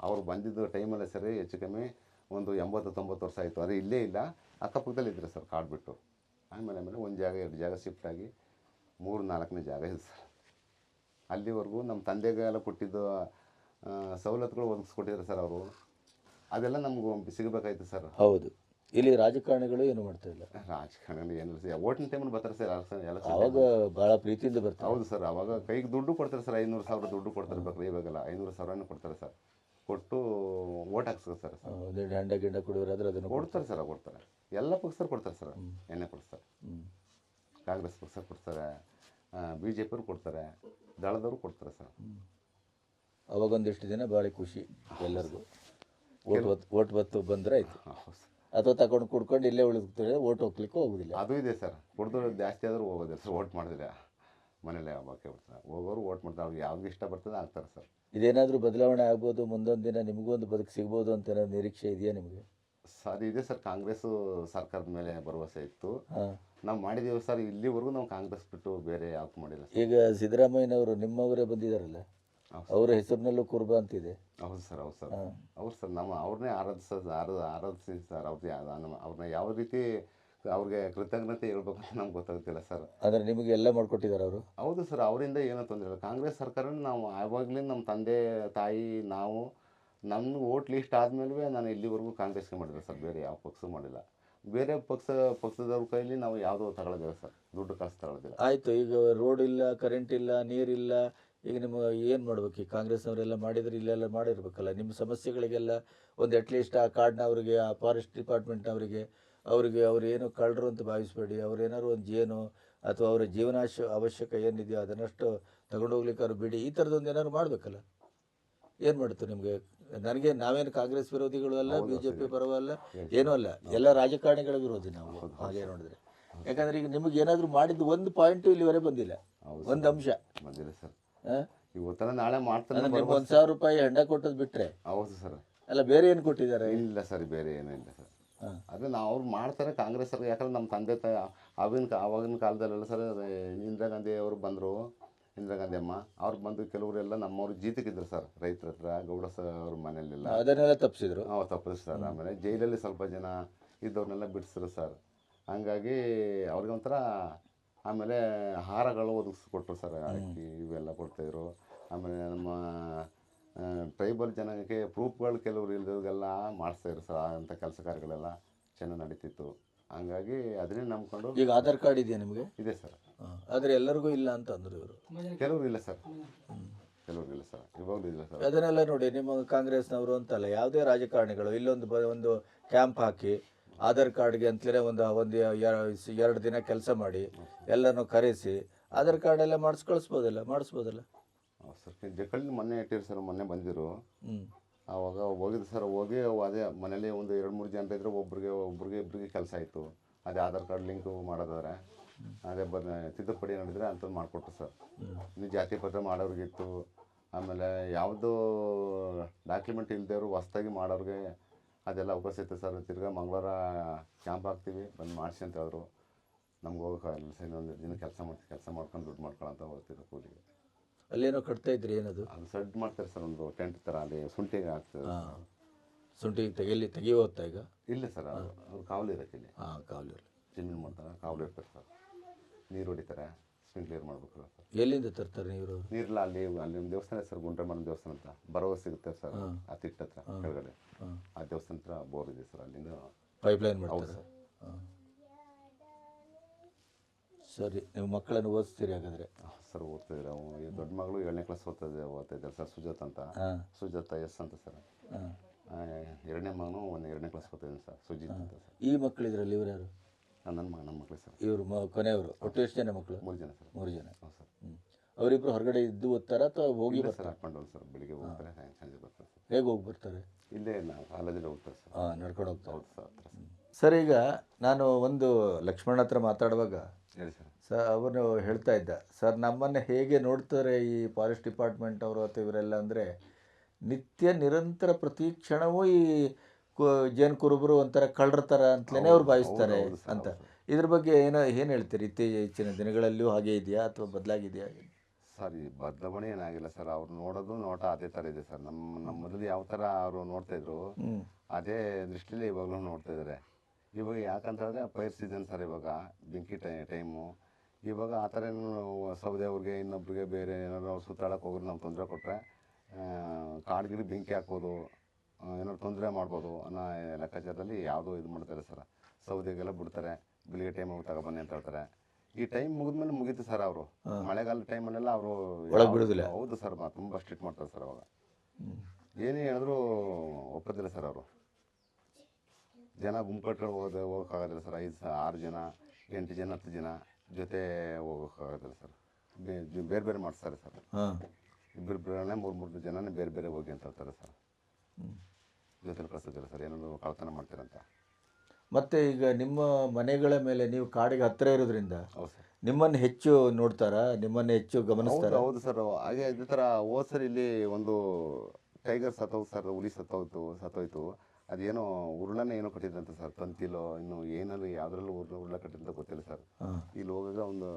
ಅವ್ರು ಬಂದಿದ್ದ ಟೈಮಲ್ಲೇ ಸರಿ ಹೆಚ್ಚು ಕಮ್ಮಿ ಒಂದು ಎಂಬತ್ತು ತೊಂಬತ್ತು ವರ್ಷ ಆಯಿತು. ಆದರೆ ಇಲ್ಲೇ ಇಲ್ಲ. ಅಕ್ಕಪಕ್ಕದಲ್ಲಿ ಇದ್ದರು ಸರ್ ಕಾಡು ಬಿಟ್ಟು. ಆಮೇಲೆ ಆಮೇಲೆ ಒಂದು ಜಾಗ ಎರಡು ಜಾಗ ಶಿಫ್ಟ್ ಆಗಿ ಮೂರು ನಾಲ್ಕನೇ ಜಾಗ ಇದೆ ಸರ್. ಅಲ್ಲಿವರೆಗೂ ನಮ್ಮ ತಂದೆಗೆಲ್ಲ ಕೊಟ್ಟಿದ್ದು ಸವಲತ್ತುಗಳು ಒದಗಿಸ್ಕೊಟ್ಟಿದ್ರು ಸರ್ ಅವರು. ಅದೆಲ್ಲ ನಮ್ಗೆ ಸಿಗಬೇಕಾಯ್ತು ಸರ್. ಹೌದು. ಇಲ್ಲಿ ರಾಜಕಾರಣಿಗಳು ಏನು ಮಾಡ್ತಾ ಇಲ್ಲ? ರಾಜಕಾರಣ ಏನಿಲ್ಲ ಸರ್. ಓಟಿನ ಟೈಮಲ್ಲಿ ಬರ್ತಾರೆ ಸರ್ ಎಲೆಕ್ಷನ್ ಅವಾಗ ಭಾಳ ಪ್ರೀತಿಯಿಂದ ಬರ್ತಾರೆ. ಹೌದು ಸರ್. ಅವಾಗ ಕೈಗೆ ದುಡ್ಡು ಕೊಡ್ತಾರೆ ಸರ್. ಐನೂರು ಸಾವಿರ ದುಡ್ಡು ಕೊಡ್ತಿರ್ಬೇಕು ಇವಾಗೆಲ್ಲ. ಐನೂರು ಸಾವಿರನೂ ಕೊಡ್ತಾರೆ ಸರ್. ಕೊಟ್ಟು ಓಟ್ ಹಾಕ್ಸ್ತಾರೆ ಸರ್ ಹಂಡ ಗಿಂಡ ಕುಡಿಯೋರಾದ್ರೆ ಅದನ್ನು ಕೊಡ್ತಾರೆ ಸರ್ ಕೊಡ್ತಾರೆ. ಎಲ್ಲ ಪಕ್ಷರು ಕೊಡ್ತಾರೆ ಸರ್ ಎಣ್ಣೆ ಕೊಡ್ತಾರೆ. ಕಾಂಗ್ರೆಸ್ ಪಕ್ಷ ಕೊಡ್ತಾರೆ ಬಿ ಜೆ ಪಿಯವ್ರು ಕೊಡ್ತಾರೆ ದಳದವರು ಕೊಡ್ತಾರೆ ಸರ್. ಅವಾಗ ಒಂದಿಷ್ಟು ದಿನ ಭಾಳ ಖುಷಿ ಎಲ್ಲರಿಗೂ. ಓಟ್ ಬತ್ ಓಟ್ ಬತ್ತು ಬಂದರೆ ಆಯಿತು. ಅಥವಾ ತಗೊಂಡು ಕುಡ್ಕೊಂಡು ಇಲ್ಲೇ ಉಳಿದ್ರೆ ಓಟ್ ಹೋಗ್ಲಿಕ್ಕೆ ಹೋಗುದಿಲ್ಲ. ಅದು ಇದೆ ಸರ್. ಕುಡ್ದು ಜಾಸ್ತಿ ಆದರೂ ಹೋಗೋದಿಲ್ಲ ಸರ್ ಓಟ್ ಮಾಡಿದ್ರೆ ಮನೇಲೆ ಬಾಕಿ ಬಿಡ್ತಾರೆ ಹೋಗೋರು ಓಟ್ ಮಾಡ್ತಾರೆ ಅವ್ರಿಗೆ ಯಾವ್ದು ಇಷ್ಟ ಬರ್ತದೆ ಆಗ್ತಾರೆ ಸರ್. ಇದೇನಾದರೂ ಬದಲಾವಣೆ ಆಗ್ಬೋದು ಮುಂದೊಂದು ದಿನ ನಿಮಗೂ ಒಂದು ಬದುಕು ಸಿಗ್ಬೋದು ಅಂತ ಏನಾದ್ರು ನಿರೀಕ್ಷೆ ಇದೆಯಾ ನಿಮಗೆ? ಸರ್ ಇದೆ ಸರ್ ಕಾಂಗ್ರೆಸ್ ಸರ್ಕಾರದ ಮೇಲೆ ಭರವಸೆ ಇತ್ತು. ನಾವು ಮಾಡಿದ್ದೀವಿ ಸರ್ ಇಲ್ಲಿವರೆಗೂ ನಾವು ಕಾಂಗ್ರೆಸ್ ಬಿಟ್ಟು ಬೇರೆ ಯಾವ್ದು ಮಾಡಿಲ್ಲ ಸರ್. ಈಗ ಸಿದ್ದರಾಮಯ್ಯನವರು ನಿಮ್ಮವರೇ ಬಂದಿದ್ದಾರಲ್ಲ ಹೌದು ಅವರ ಹೆಸರಿನಲ್ಲೂ ಕುರುಬ ಅಂತಿದೆ. ಹೌದು ಸರ್ ಹೌದು ಸರ್. ಹಾಂ. ಅವ್ರು ಸರ್ ನಮ್ಮ ಅವ್ರನ್ನೇ ಆರಾಧಿಸ ಆರಾಧ ಆರಾಧಿಸಿ ಸರ್ ಅವ್ರದ್ದು ನಮ್ಮ ಅವ್ರನ್ನ ಯಾವ ರೀತಿ ಅವ್ರಿಗೆ ಕೃತಜ್ಞತೆ ಹೇಳ್ಬೇಕು ಅಂತ ನಮ್ಗೆ ಗೊತ್ತಾಗ್ತಿಲ್ಲ ಸರ್. ಆದರೆ ನಿಮಗೆ ಎಲ್ಲ ಮಾಡಿಕೊಟ್ಟಿದ್ದಾರೆ ಅವರು? ಹೌದು ಸರ್ ಅವರಿಂದ ಏನೂ ತೊಂದರೆ ಇಲ್ಲ. ಕಾಂಗ್ರೆಸ್ ಸರ್ಕಾರ ನಾವು ಆವಾಗಲೇ ನಮ್ಮ ತಂದೆ ತಾಯಿ ನಾವು ನಮ್ಮ ಓಟ್ ಲಿಸ್ಟ್ ಆದಮೇಲೆ ನಾನು ಇಲ್ಲಿವರೆಗೂ ಕಾಂಗ್ರೆಸ್ಗೆ ಮಾಡಿಲ್ಲ ಸರ್. ಬೇರೆ ಯಾವ ಪಕ್ಷ ಮಾಡಿಲ್ಲ. ಬೇರೆ ಪಕ್ಷ ಪಕ್ಷದವ್ರ ಕೈಲಿ ನಾವು ಯಾವುದೋ ತಗೊಳ್ಳೋದಿಲ್ಲ ಸರ್. ದುಡ್ಡು ಕಾಸು ತಗೊಳ್ಳೋದಿಲ್ಲ ಆಯಿತು ಈಗ ರೋಡ್ ಇಲ್ಲ ಕರೆಂಟ್ ಇಲ್ಲ ನೀರಿಲ್ಲ ಈಗ ನಿಮ್ಮ ಏನು ಮಾಡ್ಬೇಕು? ಈ ಕಾಂಗ್ರೆಸ್ನವರೆಲ್ಲ ಮಾಡಿದ್ರೆ ಇಲ್ಲೆಲ್ಲ ಮಾಡಿರ್ಬೇಕಲ್ಲ. ನಿಮ್ಮ ಸಮಸ್ಯೆಗಳಿಗೆಲ್ಲ ಒಂದು ಅಟ್ಲೀಸ್ಟ್ ಆ ಕಾರ್ಡ್ನವ್ರಿಗೆ ಆ ಫಾರೆಸ್ಟ್ ಡಿಪಾರ್ಟ್ಮೆಂಟ್ನವರಿಗೆ ಅವರಿಗೆ ಅವ್ರು ಏನು ಕಳ್ಳರು ಅಂತ ಭಾವಿಸಬೇಡಿ ಅವ್ರು ಏನಾದ್ರು ಒಂದು ಜೇನು ಅಥವಾ ಅವರ ಜೀವನಾಶ ಅವಶ್ಯಕ ಏನಿದೆಯೋ ಅದನ್ನಷ್ಟು ತಗೊಂಡೋಗ್ಲಿಕ್ಕೆ ಅವ್ರು ಬಿಡಿ. ಈ ಥರದೊಂದು ಏನಾದ್ರು ಮಾಡಬೇಕಲ್ಲ? ಏನು ಮಾಡ್ತು ನಿಮಗೆ? ನನಗೆ ನಾವೇನು ಕಾಂಗ್ರೆಸ್ ವಿರೋಧಿಗಳು ಅಲ್ಲ ಬಿ ಜೆ ಪಿ ಪರವಲ್ಲ ಏನೂ ಅಲ್ಲ. ಎಲ್ಲ ರಾಜಕಾರಣಿಗಳ ವಿರೋಧಿ ನಾವು. ಹಾಗೆ ನೋಡಿದ್ರೆ. ಯಾಕಂದ್ರೆ ಈಗ ನಿಮಗೆ ಏನಾದರೂ ಮಾಡಿದ್ದು ಒಂದು ಪಾಯಿಂಟು ಇಲ್ಲಿವರೆಗೆ ಬಂದಿಲ್ಲ. ಒಂದು ಅಂಶ. ಬಂದಿಲ್ಲ ಸರ್. ನಾಳೆ ಮಾಡ್ತಾರೆ ನಿಮ್ಗೆ ಒಂದು ಸಾವಿರ ರೂಪಾಯಿ ಹೆಂಡ ಕೊಟ್ಟದ್ದು ಬಿಟ್ಟರೆ ಹೌದು ಸರ್. ಅಲ್ಲ ಬೇರೆ ಏನು ಕೊಟ್ಟಿದ್ದಾರೆ? ಇಲ್ಲ ಸರ್. ಬೇರೆ ಏನೂ ಇಲ್ಲ ಸರ್. ಅದೇ ನಾವು ಅವ್ರು ಮಾಡ್ತಾರೆ ಕಾಂಗ್ರೆಸ್ ಅವ್ರು ಯಾಕಂದ್ರೆ ನಮ್ಮ ತಂದೆ ತಾಯಿ ಅವಿನ ಆವಾಗಿನ ಕಾಲದಲ್ಲೆಲ್ಲ ಸರ್ ಇಂದಿರಾ ಗಾಂಧಿ ಅವರು ಬಂದರು ಇಂದಿರಾ ಗಾಂಧಿ ಅಮ್ಮ. ಅವ್ರು ಬಂದು ಕೆಲವರೆಲ್ಲ ನಮ್ಮವ್ರು ಜೀತಕ್ಕಿದ್ರು ಸರ್ ರೈತರ ಹತ್ರ ಗೌಡ ಸರ್ ಅವ್ರ ಮನೆಯಲ್ಲೆಲ್ಲ. ಅದನ್ನೆಲ್ಲ ತಪ್ಪಿಸಿದ್ರು ಹಾಂ ತಪ್ಪಿದ್ರು ಸರ್ ಆಮೇಲೆ ಜೈಲಲ್ಲಿ ಸ್ವಲ್ಪ ಜನ ಇದ್ದವ್ರನ್ನೆಲ್ಲ ಬಿಡಿಸಿದ್ರು ಸರ್. ಹಂಗಾಗಿ ಅವ್ರಿಗೆ ಒಂಥರ ಆಮೇಲೆ ಹಾರಗಳು ಒದಗಿಸ್ಕೊಟ್ರು ಸರ್ ಅಕ್ಕಿ ಇವೆಲ್ಲ ಕೊಡ್ತಾಯಿದ್ರು ಆಮೇಲೆ ನಮ್ಮ ಟ್ರೈಬಲ್ ಜನಕ್ಕೆ ಪ್ರೂಫ್ಗಳು ಕೆಲವರು ಇಲ್ಲದವ್ರಿಗೆಲ್ಲ ಮಾಡಿಸ್ತಾಯಿದ್ರು ಸರ್ ಅಂಥ ಕೆಲಸ ಕಾರ್ಯಗಳೆಲ್ಲ ಚೆನ್ನಾಗಿ ನಡೀತಿತ್ತು. ಹಂಗಾಗಿ ಅದನ್ನೇ ನಂಬ್ಕೊಂಡು ಈಗ ಆಧಾರ್ ಕಾರ್ಡ್ ಇದೆಯಾ ನಿಮಗೆ? ಇದೆ ಸರ್. ಆದರೆ ಎಲ್ಲರಿಗೂ ಇಲ್ಲ ಅಂತ ಅಂದರು ಇವರು. ಕೆಲವರು ಇಲ್ಲ ಸರ್. ಕೆಲವರು ಇಲ್ಲ ಸರ್. ಇವಾಗಲೂ ಇಲ್ಲ ಸರ್. ಅದನ್ನೆಲ್ಲ ನೋಡಿ ನಿಮ್ಮ ಕಾಂಗ್ರೆಸ್ನವರು ಅಂತಲ್ಲ ಯಾವುದೇ ರಾಜಕಾರಣಿಗಳು ಇಲ್ಲೊಂದು ಬ- ಒಂದು ಕ್ಯಾಂಪ್ ಹಾಕಿ ಆಧಾರ್ ಕಾರ್ಡ್ಗೆ ಅಂತಲೇ ಒಂದು ಒಂದು ಎರಡು ದಿನ ಕೆಲಸ ಮಾಡಿ ಎಲ್ಲನೂ ಕರೆಸಿ ಆಧಾರ್ ಕಾರ್ಡ್ ಎಲ್ಲ ಮಾಡಿಸ್ ಕಳಿಸ್ಬೋದಲ್ಲ ಮಾಡಿಸ್ಬೋದಲ್ಲ? ಸರ್. ಜಕ್ಕಳ್ಳಿ ಮೊನ್ನೆ ಇಟ್ಟಿರಿ ಸರ್ ಮೊನ್ನೆ ಬಂದಿರು ಹ್ಞೂ ಆವಾಗ ಹೋಗಿದ್ದು ಸರ್ ಹೋಗಿ ಅದೇ ಮನೇಲಿ ಒಂದು ಎರಡು ಮೂರು ಜನ ಇದ್ರೆ ಒಬ್ರಿಗೆ ಒಬ್ರಿಗೆ ಇಬ್ಬರಿಗೆ ಕೆಲಸ ಆಯಿತು. ಅದೇ ಆಧಾರ್ ಕಾರ್ಡ್ ಲಿಂಕು ಮಾಡೋದಾದ್ರೆ ಅದೇ ಬದ ತಿದ್ದುಪಡಿ ನಡೆದ್ರೆ ಅಂಥದ್ದು ಮಾಡಿಕೊಟ್ರು ಸರ್. ಇನ್ನು ಜಾತಿ ಪತ್ರ ಮಾಡೋರಿಗಿತ್ತು. ಆಮೇಲೆ ಯಾವುದು ಡಾಕ್ಯುಮೆಂಟ್ ಇಲ್ದೇವ್ರು ಹೊಸ್ದಾಗಿ ಮಾಡೋರಿಗೆ ಅದೆಲ್ಲ ಅವಕಾಶ ಇತ್ತು ಸರ್. ತಿರ್ಗಾ ಮಂಗಳವಾರ ಕ್ಯಾಂಪ್ ಹಾಕ್ತೀವಿ ಬಂದು ಮಾಡಿಸಿ ಅಂತ ಹೇಳಿದ್ರು. ನಮ್ಗೆ ಹೋಗೋಕ್ಕಾಗಲ್ಲ ಸರ್ ಇನ್ನೊಂದು ದಿನ ಕೆಲಸ ಮಾಡ್ತೀವಿ ಕೆಲಸ ಮಾಡ್ಕೊಂಡು ದುಡ್ಡು ಮಾಡ್ಕೊಳ್ಳೋ ಅಂತ ಹೋಗ್ತಿದ್ರು ಕೂಲಿಗೆ. ಅಲ್ಲೇನೋ ಕಟ್ತಾ ಇದ್ರಿ ಏನದು? ಅದು ಸಡ್ ಮಾಡ್ತಾರೆ ಸರ್ ಒಂದು ಟೆಂಟ್ ಥರ ಅಲ್ಲಿ ಶುಂಠಿಗೆ ಹಾಕ್ತಾರೆ. ಶುಂಠಿ ತೆಗಿಲಿ ತೆಗಿಯೋ ಹೊತ್ತಾ ಈಗ? ಇಲ್ಲ ಸರ್ ಅವ್ರು ಕಾವಲು ಇರಕ್ಕೆ ಇಲ್ಲಿ. ಹಾಂ ಇರುತ್ತೆ. ಜಮೀನು ಮಾಡ್ತಾರೆ ಕಾವಲು ಇರ್ತಾರೆ ಸರ್. ನೀರು ಹೊಡಿತಾರೆ ಸ್ಪ್ರಿಂಕ್ಲೇರ್ ಮಾಡ್ಬೇಕು ಸರ್. ಎಲ್ಲಿಂದ ತರ್ತಾರೆ ನೀರು? ನೀರಿಲ್ಲ ಅಲ್ಲಿ ಅಲ್ಲಿ ಒಂದು ದೇವಸ್ಥಾನ ಸರ್ ಗುಂಡ್ರಮ್ಮನ ದೇವಸ್ಥಾನ ಅಂತ. ಭರವಸೆ ಸಿಗುತ್ತೆ ಸರ್ ಆ ತಿಟ್ಟ ಹತ್ರ ಕೆಳಗಡೆ. ಆ ದೇವಸ್ಥಾನ ಹತ್ರ ಬೋರ್ ಇದೆ ಸರ್ ಅಲ್ಲಿಂದ ಪೈಪ್ ಲೈನ್ ಮಾಡ್ತಾರೆ ಸರ್. ಸರಿ ನೀವು ಮಕ್ಕಳನ್ನು ಓದಿಸ್ತೀರಿ ಹಾಗಾದರೆ? ಸರ್ ಓದ್ತಿದ್ದಾರೆ. ಅವನು ಈ ದೊಡ್ಡ ಮಗಳು ಏಳನೇ ಕ್ಲಾಸ್ ಓದ್ತಾ ಓದ್ತಿದ್ದಾರೆ ಸರ್ ಸುಜಾತ ಅಂತ. ಹಾಂ. ಸುಜಾತ ಎಸ್ ಅಂತ ಸರ್. ಹಾಂ. ಎರಡನೇ ಮಗನು ಒಂದು ಎರಡನೇ ಕ್ಲಾಸ್ ಓದ್ತಿದ್ದಾನೆ ಸರ್ ಸುಜಿತ್ ಅಂತ ಸರ್. ಈ ಮಕ್ಕಳಿದ್ರಲ್ಲಿ ಇವ್ರು ಯಾರು? ನನ್ನ ಮಗ ನಮ್ಮ ಮಕ್ಕಳು ಸರ್. ಇವರು ಮ ಕೊನೆಯವರು. ಒಟ್ಟು ಎಷ್ಟು ಜನ ಮಕ್ಕಳು ಮೂರು ಜನ ಸರ್. ಮೂರು ಜನ. ಹ್ಞೂ ಸರ್. ಹ್ಞೂ ಅವರಿಬ್ಬರು ಹೊರಗಡೆ ಇದ್ದು ಓದ್ತಾರ ಅಥವಾ ಹೋಗಿ ಇಲ್ಲ ಬರ್ತಾರೆ? ಸರ್ ಹಾಕೊಂಡು ಸರ್ ಬೆಳಿಗ್ಗೆ ಹೋಗ್ತಾರೆ ಸಾಯಂ- ಸಂಜೆ ಬರ್ತಾರೆ ಸರ್. ಹೇಗೆ ಹೋಗಿ ಬರ್ತಾರೆ? ಇಲ್ಲೇ ನಾವು ಕಾಲೇಜಲ್ಲಿ ಹೋಗ್ತಾರೆ ಸರ್. ಹಾಂ ನಡ್ಕೊಂಡು ಹೋಗ್ತಾರೆ. ಹೌದು ಸರ್ ಹತ್ರ ಸರ್. ಸರ್ ಈಗ ನಾನು ಒಂದು ಲಕ್ಷ್ಮಣ ಹತ್ರ ಮಾತಾಡುವಾಗ ಸರ್. ಅವನು ಹೇಳ್ತಾ ಇದ್ದ ಸರ್ ನಮ್ಮನ್ನು ಹೇಗೆ ನೋಡ್ತಾರೆ ಈ ಫಾರೆಸ್ಟ್ ಡಿಪಾರ್ಟ್ಮೆಂಟ್ ಅವರು ಅಥವಾ ಇವರೆಲ್ಲ ಅಂದರೆ ನಿತ್ಯ ನಿರಂತರ ಪ್ರತಿ ಕ್ಷಣವೂ ಈ ಜೇನು ಕುರುಬರು ಒಂಥರ ಕಳ್ಳರ ಥರ ಅಂತಲೇ ಅವ್ರು ಭಾವಿಸ್ತಾರೆ ಅಂತ. ಇದ್ರ ಬಗ್ಗೆ ಏನೋ ಏನು ಹೇಳ್ತೀರಿ? ಇತ್ತೀಚಿನ ದಿನಗಳಲ್ಲೂ ಹಾಗೆ ಇದೆಯಾ ಅಥವಾ ಬದಲಾಗಿದೆಯಾ? ಸರ್ ಈ ಬದಲಾವಣೆ ಏನಾಗಿಲ್ಲ ಸರ್. ಅವ್ರು ನೋಡೋದು ನೋಟ ಅದೇ ಥರ ಇದೆ ಸರ್. ನಮ್ಮ ನಮ್ಮ ಮೊದಲು ಯಾವ ಥರ ಅವರು ನೋಡ್ತಾಯಿದ್ರು ಅದೇ ದೃಷ್ಟಿಯಲ್ಲಿ ಇವಾಗಲೂ ನೋಡ್ತಾ ಇದ್ದಾರೆ ಇವಾಗ ಯಾಕಂತಂದರೆ ಪೈರ್ ಸೀಸನ್ ಸರ್ ಇವಾಗ ಬೆಂಕಿ ಟೈ ಟೈಮು. ಇವಾಗ ಆ ಥರ ಏನು ಸೌದೆ ಅವ್ರಿಗೆ ಇನ್ನೊಬ್ರಿಗೆ ಬೇರೆ ಏನಾದ್ರು ಅವ್ರು ಸುತ್ತಾಡಕ್ಕೆ ಹೋಗಿದ್ರೆ ನಾವು ತೊಂದರೆ ಕೊಟ್ಟರೆ ಕಾಡ್ಗಿರಿ ಬೆಂಕಿ ಹಾಕ್ಬೋದು ಏನಾದ್ರು ತೊಂದರೆ ಮಾಡ್ಬೋದು ಅನ್ನೋ ಲೆಕ್ಕಾಚಾರದಲ್ಲಿ ಯಾವುದೂ ಇದು ಮಾಡ್ತಾರೆ ಸರ್. ಸೌದೆಗೆಲ್ಲ ಬಿಡ್ತಾರೆ ಬೆಳಿಗ್ಗೆ ಟೈಮ್ ಹೋಗಿ ತಗೊಬನ್ನಿ ಅಂತ ಹೇಳ್ತಾರೆ. ಈ ಟೈಮ್ ಮುಗಿದ್ಮೇಲೆ ಮುಗೀತು ಸರ್ ಅವರು. ಮಳೆಗಾಲ ಟೈಮಲ್ಲೆಲ್ಲ ಅವರು ಒಳಗ್ ಬಿಡೋದಿಲ್ಲ. ಹೌದು ಸರ್ ತುಂಬ ಸ್ಟ್ರಿಕ್ಟ್ ಮಾಡ್ತಾರೆ ಸರ್ ಅವಾಗ. ಏನೇ ಹೇಳಿದ್ರು ಒಪ್ಪೋದಿಲ್ಲ ಸರ್ ಅವರು. ಜನ ಗುಂಪು ಹೋದ ಹೋಗೋದು ಹೋಗೋಕ್ಕಾಗೋದಿಲ್ಲ ಸರ್. ಐದು ಸ ಆರು ಜನ ಎಂಟು ಜನ ಹತ್ತು ಜನ ಜೊತೆ ಹೋಗೋಕ್ಕಾಗೋದಿಲ್ಲ ಸರ್. ಬೇ- ಬೇರೆ ಬೇರೆ ಮಾಡ್ತಾರೆ ಸರ್. ಹಾಂ. ಇಬ್ಬರು ಬೇರೆ ಮೂರು ಮೂರು ಜನನೇ ಬೇರೆ ಬೇರೆ ಹೋಗಿ ಅಂತ ಹೇಳ್ತಾರೆ ಸರ್. ಜೊತೆಲಿ ಕಳಿಸೋದಿಲ್ಲ ಸರ್. ಏನಾದ್ರು ಕಳ್ತನ ಮಾಡ್ತೀರಂತ ಮತ್ತು ಈಗ ನಿಮ್ಮ ಮನೆಗಳ ಮೇಲೆ ನೀವು ಕಾಡಿಗೆ ಹತ್ತಿರ ಇರೋದ್ರಿಂದ ಹೌದು ಸರ್. ನಿಮ್ಮನ್ನು ಹೆಚ್ಚು ನೋಡ್ತಾರಾ? ನಿಮ್ಮನ್ನು ಹೆಚ್ಚು ಹೌದು ಗಮನಿಸ್ತಾರಾ? ಹೌದು ಸರ್. ಹಾಗೆ ಇದೇ ಥರ ಹೋದ್ ಸರ್ ಇಲ್ಲಿ ಒಂದು ಟೈಗರ್ ಸತ್ತೋಯ್ತು ಸರ್ ಹುಲಿ ಸತ್ತೋಯ್ತು ಸತ್ತೋಯ್ತು. ಅದೇನೋ ಉರುಳನ್ನ ಏನೋ ಕಟ್ಟಿದ್ರಂತೆ ಸರ್ ತಂತಿಲೋ ಇನ್ನು ಏನಲ್ಲಿ ಯಾವ್ದ್ರಲ್ಲೂ ಉರುಳ ಉರುಳ ಕಟ್ಟಿದಂತ ಗೊತ್ತಿಲ್ಲ ಸರ್. ಇಲ್ಲಿ ಹೋಗಾಗ ಒಂದು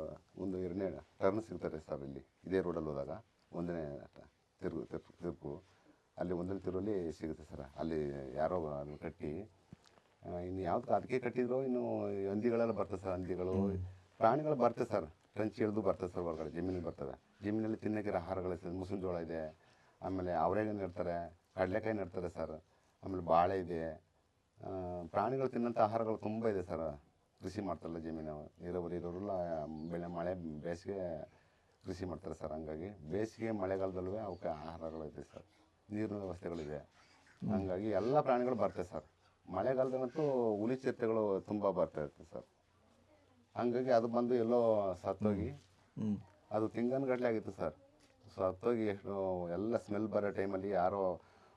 ಒಂದು ಎರಡನೇ ಟರ್ನ್ ಸಿಗ್ತಾರೆ ಸರ್ ಇಲ್ಲಿ ಇದೇ ರೋಡಲ್ಲಿ ಹೋದಾಗ ಒಂದನೇ ತಿರುಗು ತಿರ್ಗು ತಿರುಗು. ಅಲ್ಲಿ ಒಂದನೇ ತಿರುವಲ್ಲಿ ಸಿಗುತ್ತೆ ಸರ್ ಅಲ್ಲಿ ಯಾರೋ ಅಲ್ಲಿ ಕಟ್ಟಿ ಇನ್ನು ಯಾವ್ದು ಅದಕ್ಕೆ ಕಟ್ಟಿದ್ರು ಇನ್ನು ಹಂದಿಗಳೆಲ್ಲ ಬರ್ತದೆ ಸರ್ ಹಂದಿಗಳು. ಪ್ರಾಣಿಗಳು ಬರ್ತವೆ ಸರ್ ಟ್ರಂಚ್ ಹಿಡಿದು ಬರ್ತದೆ ಸರ್ ಹೊರಗಡೆ ಜಮೀನಲ್ಲಿ ಬರ್ತವೆ ಜಮೀನಲ್ಲಿ ತಿನ್ನೋಕೆ ಆಹಾರಗಳು ಸರ್ ಮುಸುನ್ ಜೋಳ ಇದೆ ಆಮೇಲೆ ಅವರೆಗೆ ನೆಡ್ತಾರೆ ಕಡಲೆಕಾಯಿ ನೆಡ್ತಾರೆ ಸರ್. ಆಮೇಲೆ ಬಾಳೆ ಇದೆ. ಪ್ರಾಣಿಗಳು ತಿನ್ನೋಂಥ ಆಹಾರಗಳು ತುಂಬ ಇದೆ ಸರ್. ಕೃಷಿ ಮಾಡ್ತಾರಲ್ಲ ಜಮೀನು. ನೀರಾವರಿ ಇರೋರೆಲ್ಲ ಬೆಳೆ ಮಳೆ ಬೇಸಿಗೆ ಕೃಷಿ ಮಾಡ್ತಾರೆ ಸರ್ ಹಂಗಾಗಿ. ಬೇಸಿಗೆ ಮಳೆಗಾಲದಲ್ಲೂ ಅವಕ್ಕೆ ಆಹಾರಗಳಿದೆ ಸರ್. ನೀರಿನ ವ್ಯವಸ್ಥೆಗಳಿದೆ. ಹಂಗಾಗಿ ಎಲ್ಲ ಪ್ರಾಣಿಗಳು ಬರ್ತವೆ ಸರ್. ಮಳೆಗಾಲದಲ್ಲಂತೂ ಹುಲಿ ಚಿರತೆಗಳು ತುಂಬ ಬರ್ತಾ ಇರ್ತದೆ ಸರ್. ಹಂಗಾಗಿ ಅದು ಬಂದು ಎಲ್ಲೋ ಸತ್ತೋಗಿ ಅದು ತಿಂಗನ್ಗಟ್ಟಲೆ ಆಗಿತ್ತು ಸರ್. ಸತ್ತೋಗಿ ಎಷ್ಟು ಎಲ್ಲ ಸ್ಮೆಲ್ ಬರೋ ಟೈಮಲ್ಲಿ ಯಾರೋ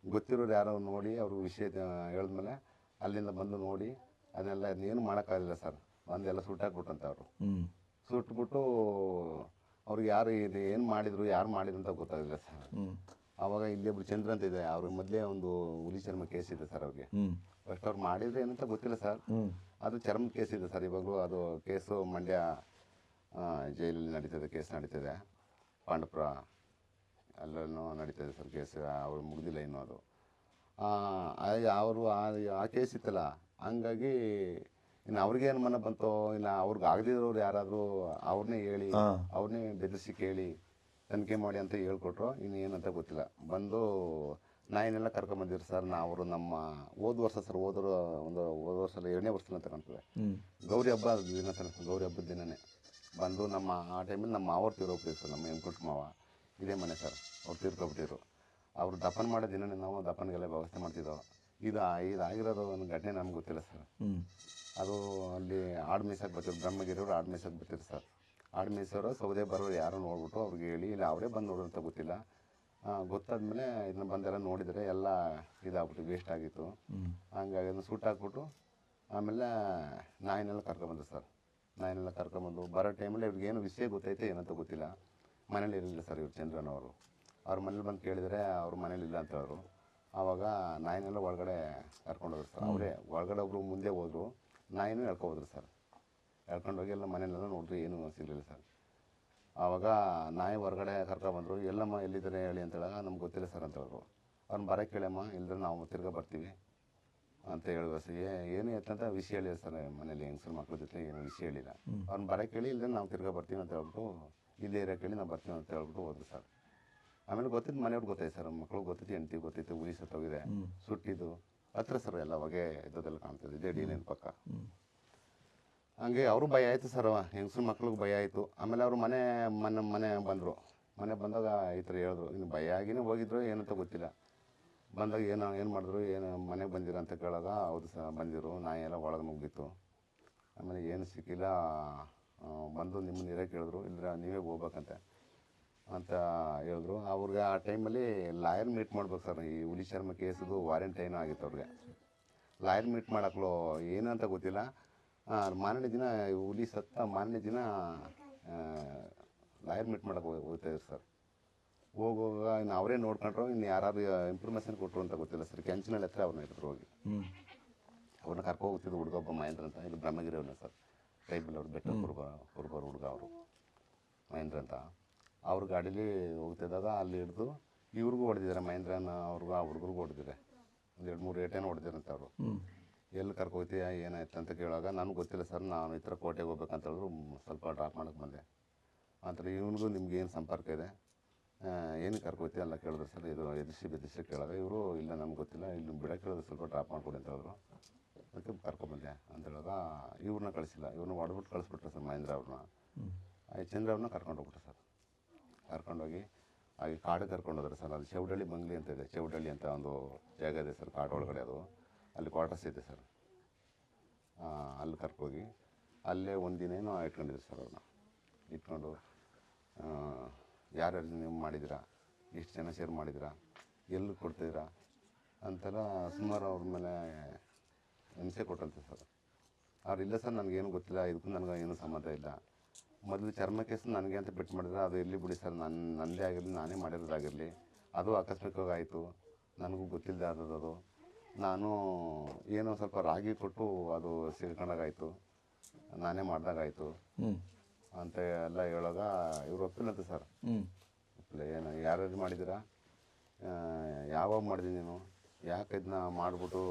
ಗೊತ್ತಿರೋರು ಯಾರೋ ನೋಡಿ ಅವರು ವಿಷಯ ಹೇಳಿದ್ಮೇಲೆ ಅಲ್ಲಿಂದ ಬಂದು ನೋಡಿ ಅದನ್ನೆಲ್ಲ ಏನು ಮಾಡೋಕ್ಕಾಗಲಿಲ್ಲ ಸರ್. ಬಂದೆಲ್ಲ ಸುಟ್ಟಾಕ್ಬಿಟ್ಟಂತೆ ಅವರು. ಸುಟ್ಬಿಟ್ಟು ಅವ್ರಿಗೆ ಯಾರು ಇದು ಏನು ಮಾಡಿದ್ರು ಯಾರು ಮಾಡಿದ್ರು ಅಂತ ಗೊತ್ತಾಗಲಿಲ್ಲ ಸರ್. ಅವಾಗ ಆವಾಗ ಇಲ್ಲಿ ಒಬ್ರು ಚಂದ್ರ ಅಂತ ಇದೆ ಅವ್ರ ಮೊದಲೇ ಒಂದು ಹುಲಿ ಚರ್ಮ ಕೇಸ್ ಇದೆ ಸರ್ ಅವ್ರಿಗೆ. ಫಸ್ಟ್ ಅವ್ರು ಮಾಡಿದ್ರೆ ಏನಂತ ಗೊತ್ತಿಲ್ಲ ಸರ್. ಅದು ಚರ್ಮ ಕೇಸ್ ಇದೆ ಸರ್ ಇವಾಗಲೂ. ಅದು ಕೇಸು ಮಂಡ್ಯ ಜೈಲಲ್ಲಿ ನಡೀತದೆ ಕೇಸ್ ನಡೀತದೆ. ಪಾಂಡಪುರ ಅಲ್ಲೂ ಇದೆ ಸರ್ ಕೇಸ್ ಅವ್ರು ಮುಗಿದಿಲ್ಲ ಇನ್ನೂ ಅದು. ಅವರು ಆ ಕೇಸ್ ಇತ್ತಲ್ಲ ಹಂಗಾಗಿ ಇನ್ನು ಅವ್ರಿಗೆ ಏನು ಮನ ಬಂತೋ ಇಲ್ಲ ಅವ್ರಿಗೆ ಆಗದಿರೋರು ಯಾರಾದರೂ ಅವ್ರನ್ನೇ ಹೇಳಿ ಅವ್ರನ್ನೇ ಬೆದರಿಸಿ ಕೇಳಿ ತನಿಖೆ ಮಾಡಿ ಅಂತ ಹೇಳ್ಕೊಟ್ರು ಇನ್ನು ಏನಂತ ಗೊತ್ತಿಲ್ಲ. ಬಂದು ನಾಯಿನೆಲ್ಲ ಕರ್ಕೊಂಬಂದಿದ್ರು ಸರ್ ನಾ ಅವರು ನಮ್ಮ ಹೋದ ವರ್ಷ ಸರ್ ಹೋದ್ರು ಒಂದು ಹೋದ ವರ್ಷ ಎರಡನೇ ವರ್ಷ ಅಂತ ಕಾಣ್ತದೆ ಗೌರಿ ಹಬ್ಬ ದಿನ ಸರ್ ಗೌರಿ ಹಬ್ಬದ ದಿನನೇ. ಬಂದು ನಮ್ಮ ಆ ಟೈಮಲ್ಲಿ ನಮ್ಮ ಮಾವರು ಪ್ಲೇಸ್ ಸರ್ ನಮ್ಮ ಹೆಣ್ಕೊಟ್ಟು ಮಾವ. ಇದೇ ಮನೆ ಸರ್ ಅವ್ರು ತೀರ್ಕೊಬಿಟ್ಟಿದ್ರು. ಅವ್ರು ದಫನ್ ಮಾಡೋ ದಿನ ನಾವು ದಫನ್ಗೆಲ್ಲ ವ್ಯವಸ್ಥೆ ಮಾಡ್ತಿದ್ದೋ. ಇದು ಇದಾಗಿರೋದು ಒಂದು ಘಟನೆ ನಮ್ಗೆ ಗೊತ್ತಿಲ್ಲ ಸರ್. ಅದು ಅಲ್ಲಿ ಆಡು ಮೀಸಕ್ಕೆ ಬರ್ತಿದ್ರು ಬ್ರಹ್ಮಗಿರಿಯವರು ಆಡು ಮೀಸಕ್ಕೆ ಬರ್ತಿದ್ರು ಸರ್. ಆಡು ಮೀಸರು ಸೌದೆ ಬರೋರು ಯಾರು ನೋಡ್ಬಿಟ್ಟು ಅವ್ರಿಗೆ ಹೇಳಿ ಇಲ್ಲ ಅವರೇ ಬಂದು ನೋಡೋ ಅಂತ ಗೊತ್ತಿಲ್ಲ. ಗೊತ್ತಾದ್ಮೇಲೆ ಇದನ್ನ ಬಂದೆಲ್ಲ ನೋಡಿದರೆ ಎಲ್ಲ ಇದಾಗ್ಬಿಟ್ಟು ವೇಸ್ಟ್ ಆಗಿತ್ತು. ಹಂಗಾಗಿ ಅದನ್ನು ಸುಟ್ಟಾಕ್ಬಿಟ್ಟು ಆಮೇಲೆ ನಾಯಿನೆಲ್ಲ ಕರ್ಕೊಂಬಂದ್ರು ಸರ್. ನಾಯಿನೆಲ್ಲ ಕರ್ಕೊಂಬಂದು ಬರೋ ಟೈಮಲ್ಲಿ ಇವ್ರಿಗೆ ಏನು ವಿಷಯ ಗೊತ್ತೈತೆ ಏನಂತ ಗೊತ್ತಿಲ್ಲ. ಮನೇಲಿ ಇರಲಿಲ್ಲ ಸರ್ ಇವ್ರು ಚಂದ್ರನ್ ಅವರು ಅವ್ರ ಮನೇಲಿ ಬಂದು ಕೇಳಿದರೆ ಅವ್ರ ಮನೇಲಿ ಇಲ್ಲ ಅಂತ ಅವರು ಆವಾಗ ನಾಯಿನೆಲ್ಲ ಒಳಗಡೆ ಕರ್ಕೊಂಡು ಹೋದ್ರು ಸರ್. ಅವರೇ ಒಳಗಡೆ ಒಬ್ಬರು ಮುಂದೆ ಹೋದ್ರು ನಾಯಿನೂ ಎಳ್ಕೊಬೋದ್ರು ಸರ್. ಎಳ್ಕೊಂಡೋಗಿ ಎಲ್ಲ ಮನೇಲೆಲ್ಲ ನೋಡಿದ್ರು ಏನೂ ಸಿಗಲಿಲ್ಲ ಸರ್. ಆವಾಗ ನಾಯಿ ಹೊರಗಡೆ ಕರ್ಕೊಬಂದರು ಎಲ್ಲಮ್ಮ ಎಲ್ಲಿದ್ದಾರೆ ಹೇಳಿ ಅಂತ ಹೇಳಾಗ ನಮ್ಗೆ ಗೊತ್ತಿಲ್ಲ ಸರ್ ಅಂತ ಹೇಳಿದ್ರು ಅವ್ರನ್ನ ಬರೋ ಕೇಳಮ್ಮ ಇಲ್ಲದ್ರೆ ನಾವು ತಿರ್ಗಾ ಬರ್ತೀವಿ ಅಂತ ಹೇಳಿದ್ರು ಸರ್. ಏನು ಎತ್ತಂತ ವಿಷಯ ಹೇಳಿಲ್ಲ ಸರ್ ಮನೇಲಿ ಹೆಂಗಸರು ಮಕ್ಳ ಜೊತೆ ಏನು ವಿಷಯ ಹೇಳಿಲ್ಲ. ಅವ್ರನ್ನ ಬರೋಕೆ ಕೇಳಿ ಇಲ್ಲದ್ರೆ ನಾವು ತಿರ್ಗಾ ಬರ್ತೀವಿ ಅಂತ ಹೇಳ್ಬಿಟ್ಟು ಇಲ್ಲೇ ಏರಿಯಾ ಕೇಳಿ ನಾವು ಬರ್ತೀವಿ ಅಂತ ಹೇಳ್ಬಿಟ್ಟು ಹೋದ್ರು ಸರ್. ಆಮೇಲೆ ಗೊತ್ತಿದ್ದು ಮನೆಯವ್ರಿಗೆ ಗೊತ್ತಾಯ್ತು ಸರ್ ಮಕ್ಕಳು ಗೊತ್ತೈತಿ ಹೆಂಡತಿ ಗೊತ್ತಿತ್ತು ಉಳಿ ಸತ್ತೋಗಿದೆ ಸುಟ್ಟಿದ್ದು ಹತ್ರ ಸರ್ ಎಲ್ಲ ಹೊಗೆ ಇದ್ದದೆಲ್ಲ ಕಾಣ್ತದೆ ಡಿ ನೇನು ಪಕ್ಕ. ಹಂಗೆ ಅವರು ಭಯ ಆಯಿತು ಸರ್ ಹೆಂಗಸ್ರು ಮಕ್ಳಿಗೆ ಭಯ ಆಯಿತು. ಆಮೇಲೆ ಅವರು ಮನೆ ಮನೆ ಮನೆ ಬಂದರು. ಮನೆ ಬಂದಾಗ ಈ ಥರ ಹೇಳಿದ್ರು ಇನ್ನು ಭಯ ಆಗಿನೇ ಹೋಗಿದ್ರು ಏನಂತ ಗೊತ್ತಿಲ್ಲ. ಬಂದಾಗ ಏನು ಏನು ಮಾಡಿದ್ರು ಏನು ಮನೆಗೆ ಬಂದಿರ ಅಂತ ಕೇಳಾಗ ಹೌದು ಸಹ ಬಂದಿರು ನಾಯಿ ಎಲ್ಲ ಒಳಗೆ ಮುಗಿತು ಆಮೇಲೆ ಏನು ಸಿಕ್ಕಿಲ್ಲ ಬಂದು ನಿಮ್ಮನ್ನ ಇರೇ ಕೇಳಿದ್ರು ಇಲ್ಲದ್ರೆ ನೀವೇ ಹೋಗ್ಬೇಕಂತ ಅಂತ ಹೇಳಿದ್ರು. ಅವ್ರಿಗೆ ಆ ಟೈಮಲ್ಲಿ ಲಾಯರ್ ಮೀಟ್ ಮಾಡ್ಬೇಕು ಸರ್ ಈ ಹುಲಿ ಶರ್ಮ ಕೇಸದು ವಾರೆಂಟ್ ಏನೋ ಆಗಿತ್ತು ಅವ್ರಿಗೆ. ಲಾಯರ್ ಮೀಟ್ ಮಾಡಕ್ಲು ಏನಂತ ಗೊತ್ತಿಲ್ಲ. ಆ, ಮಾರನೇ ದಿನ ಹುಲಿ ಸತ್ತ ಮಾರನೇ ದಿನ ಲಾಯರ್ ಮೀಟ್ ಮಾಡಕ್ಕೆ ಹೋಗ್ತಾ ಇದ್ರು ಸರ್. ಹೋಗುವಾಗ ಇನ್ನು ಅವರೇ ನೋಡ್ಕೊಂಡ್ರು ಇನ್ನು ಯಾರು ಇನ್ಫಾರ್ಮೇಷನ್ ಕೊಟ್ಟರು ಅಂತ ಗೊತ್ತಿಲ್ಲ ಸರ್. ಕೆಂಚಿನಲ್ಲಿ ಹತ್ರ ಅವ್ರನ್ನ ಇಟ್ಟರು ಹೋಗಿ. ಅವ್ರನ್ನ ಕರ್ಕೊ ಹೋಗ್ತಿದ್ದು ಹುಡುಗ ಒಬ್ಬ ಮಹೇಂದ್ರ ಅಂತ ಇಲ್ಲಿ ಬ್ರಹ್ಮಗಿರಿ ಅವನ ಸರ್. ಟ್ರೈಬಲ್ ಅವ್ರು ಬೆಟ್ಟ ಹುಡುಗ ಕುರುಬರು ಹುಡುಗ ಅವರು. ಮಹೇಂದ್ರ ಅಂತ. ಅವ್ರ ಗಾಡೀಲಿ ಹೋಗ್ತಿದ್ದಾಗ ಅಲ್ಲಿ ಹಿಡಿದು ಇವ್ರಿಗೂ ಹೊಡೆದಿದ್ದಾರೆ ಮಹೇಂದ್ರನ ಅವ್ರಿಗೂ ಆ ಹುಡುಗರಿಗೂ ಹೊಡೆದಿದ್ದಾರೆ. ಒಂದು ಎರಡು ಮೂರು ಏಟೇನು ಹೊಡೆದಿರಂತ ಅವರು. ಎಲ್ಲಿ ಕರ್ಕೋತೀಯ ಏನಾಯ್ತು ಅಂತ ಕೇಳುವಾಗ ನನಗೆ ಗೊತ್ತಿಲ್ಲ ಸರ್ ನಾನು ಈ ಥರ ಕೋಟೆಗೆ ಹೋಗ್ಬೇಕಂತ ಹೇಳಿದ್ರು ಸ್ವಲ್ಪ ಡ್ರಾಪ್ ಮಾಡಕ್ಕೆ ಬಂದೆ. ಆದರೆ ಇವನಿಗೂ ನಿಮ್ಗೆ ಏನು ಸಂಪರ್ಕ ಇದೆ? ಏನು ಕರ್ಕೋತಿ ಎಲ್ಲ ಕೇಳಿದ್ರು ಸರ್. ಇದು ಎದಿಸಿ ಬೆದಿಸಿ ಕೇಳಾಗ ಇವರು ಇಲ್ಲ ನಮ್ಗೆ ಗೊತ್ತಿಲ್ಲ ಇಲ್ಲಿ ಬಿಡೋ ಕೇಳಿದ್ರು ಸ್ವಲ್ಪ ಡ್ರಾಪ್ ಮಾಡ್ಕೊಡಿ ಅಂತ ಹೇಳಿದ್ರು. ಅದಕ್ಕೆ ಕರ್ಕೊಂಬಂದೆ ಅಂತ ಹೇಳುವಾಗ ಇವ್ರನ್ನ ಕಳಿಸಿಲ್ಲ ಇವ್ರನ್ನ ಹೊಡೆದ್ಬಿಟ್ಟು ಕಳಿಸ್ಬಿಟ್ರು ಸರ್ ಮಹೇಂದ್ರ ಅವ್ರನ್ನ. ಆಯ್ತು ಚಂದ್ರ ಅವ್ರನ್ನ ಕರ್ಕೊಂಡು ಹೋಗ್ಬಿಟ್ರು ಸರ್. ಕರ್ಕೊಂಡೋಗಿ ಹಾಗೆ ಕಾಡು ಕರ್ಕೊಂಡು ಹೋದ್ರೆ ಸರ್, ಅದು ಚೌಡಳ್ಳಿ ಬಂಗ್ಲಿ ಅಂತ ಇದೆ, ಚೌಡಳ್ಳಿ ಅಂತ ಒಂದು ಜಾಗ ಇದೆ ಸರ್ ಕಾಡು ಒಳಗಡೆ ಅದು. ಅಲ್ಲಿ ಕ್ವಾರ್ಟರ್ಸ್ ಇದೆ ಸರ್. ಅಲ್ಲಿ ಕರ್ಕೋಗಿ ಅಲ್ಲೇ ಒಂದಿನೇನೋ ಇಟ್ಕೊಂಡಿದ್ರು ಸರ್ ಅವ್ರನ್ನ. ಇಟ್ಕೊಂಡು ಯಾರ್ಯಾರು ನೀವು ಮಾಡಿದ್ದೀರಾ, ಎಷ್ಟು ಜನ ಶೇರ್ ಮಾಡಿದ್ದೀರಾ, ಎಲ್ಲಿ ಕೊಡ್ತಿದ್ದೀರಾ ಅಂತೆಲ್ಲ ಸುಮಾರು ಅವ್ರ ಮೇಲೆ ಹಿಂಸೆ ಕೊಟ್ಟಂತೆ ಸರ್. ಅವ್ರು ಇಲ್ಲ ಸರ್ ನನಗೇನು ಗೊತ್ತಿಲ್ಲ ಇದಕ್ಕೂ ನನಗೆ ಏನೂ ಸಂಬಂಧ ಇಲ್ಲ. ಮೊದಲು ಚರ್ಮ ಕೇಸ್ ನನಗೆ ಅಂತ ಬಿಟ್ಟು ಮಾಡಿದ್ರೆ ಅದು ಎಲ್ಲಿ ಬಿಡಿ ಸರ್ ನನ್ನ ನನ್ನದೇ ಆಗಿರಲಿ ನಾನೇ ಮಾಡಿರೋದಾಗಿರಲಿ. ಅದು ಆಕಸ್ಮಿಕವಾಗಿ ಆಯಿತು ನನಗೂ ಗೊತ್ತಿಲ್ಲದೆ ಆದದ್ದು ಅದು. ನಾನು ಏನೋ ಸ್ವಲ್ಪ ರಾಗಿ ಕೊಟ್ಟು ಅದು ಸಿಗ್ಕೊಂಡಾಗಾಯಿತು ನಾನೇ ಮಾಡ್ದಾಗಾಯಿತು. ಅಂತ ಎಲ್ಲ ಹೇಳೋಗ ಇವ್ರು ಒಪ್ಪಿಲ್ಲಂತೆ ಸರ್. ಒಪ್ಪಿಲ್ಲ ಏನು ಯಾರ್ಯಾರು ಮಾಡಿದ್ದೀರಾ? ಯಾವಾಗ ಮಾಡಿದೀನಿ ನೀನು? ಯಾಕೆ ಇದನ್ನ ಮಾಡಿಬಿಟ್ಟು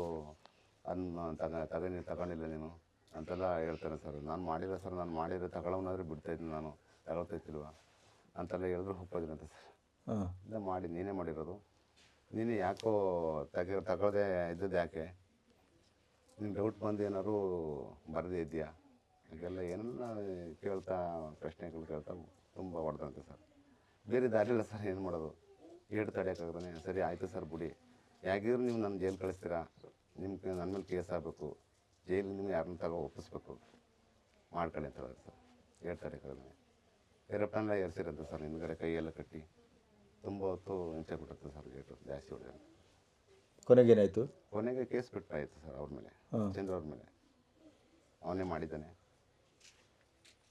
ಅದನ್ನ ತಗ ತಗೊಂಡಿ ತಗೊಂಡಿಲ್ಲ ನೀನು. ಅಂತೆಲ್ಲ ಹೇಳ್ತಾರೆ ಸರ್. ನಾನು ಮಾಡಿಲ್ಲ ಸರ್. ನಾನು ಮಾಡಿದ್ರೆ ತಗೊಳ್ಳೋನಾದ್ರೆ ಬಿಡ್ತಾಯಿದ್ದೀನಿ ನಾನು. ತಗೊಳ್ತೈತಿಲ್ವ? ಅಂತೆಲ್ಲ ಹೇಳಿದ್ರು ಒಪ್ಪೋದಿರಂತೆ ಸರ್. ಇಲ್ಲ ಮಾಡಿ ನೀನೇ ಮಾಡಿರೋದು. ನೀನು ಯಾಕೋ ತಗ ತಗೊಳ್ದೆ ಇದ್ದದ್ದು ಯಾಕೆ? ನಿನ್ನ ಡೌಟ್ ಬಂದು ಏನಾದ್ರು ಬರದೇ ಇದೆಯಾ ಹಾಗೆಲ್ಲ ಏನೆಲ್ಲ ಕೇಳ್ತಾ ಪ್ರಶ್ನೆಗಳು ಕೇಳ್ತಾ ತುಂಬ ಹೊಡೆದಂತೆ ಸರ್. ಬೇರೆ ದಾರಿ ಇಲ್ಲ ಸರ್ ಏನು ಮಾಡೋದು? ಏಟು ತಡೆಯೋಕ್ಕಾಗ್ದಾನೆ ಸರಿ ಆಯಿತು ಸರ್ ಬಿಡಿ. ಯಾಕಿದ್ರು ನೀವು ನನ್ನ ಜೈಲು ಕಳಿಸ್ತೀರಾ? ನಿಮ್ಗೆ ನನ್ನ ಮೇಲೆ ಕೇಸ್ ಆಗಬೇಕು ಜೈಲಿಗೆ ನಿಮಗೆ ಯಾರನ್ನ ತಗೋ ಒಪ್ಪಿಸ್ಬೇಕು. ಮಾಡ್ಕೊಳ್ಳಿ ಅಂತ ಹೇಳಿದ್ರು ಸರ್. ಹೇಳ್ತಾರೆ ಕಡಿಮೆ ಏರೋಪ್ಲೇನೆಲ್ಲ ಏರ್ಸಿರೋದು ಸರ್ ಹಿಂದ್ಗಡೆ ಕೈಯೆಲ್ಲ ಕಟ್ಟಿ ತುಂಬ ಹೊತ್ತು ಹಿಂಸೆ ಕೊಟ್ಟಿರ್ತದೆ ಸರ್ ಗೇಟು ಜಾಸ್ತಿ ಹೊಡೆದ. ಕೊನೆಗೇನಾಯಿತು ಕೊನೆಗೆ ಕೇಸ್ ಬಿಟ್ಟಾಯಿತು ಸರ್ ಅವ್ರ ಮೇಲೆ. ಚಂದ್ರ ಅವ್ರ ಮೇಲೆ. ಅವನೇ ಮಾಡಿದ್ದಾನೆ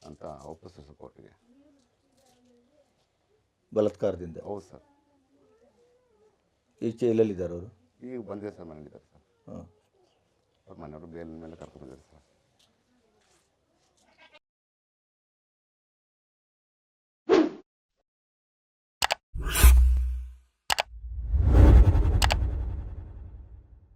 ಅಂತ ಒಪ್ಪಿಸ್ರು ಕೋರ್ಟಿಗೆ. ಬಲತ್ಕಾರದಿಂದ? ಹೌದು ಸರ್. ಈಗ ಜೈಲಲ್ಲಿದ್ದಾರೆ ಅವರು? ಈಗ ಬಂದಿದೆ ಸರ್ ಮನೇಲಿದ್ದಾರೆ ಸರ್ ಹಾಂ ಅವ್ರ ಮನೆಯವರು ಬೇಲ್ ಮೇಲೆ ಕರ್ಕೊಂಡು ಬಂದಿದ್ದಾರೆ ಸರ್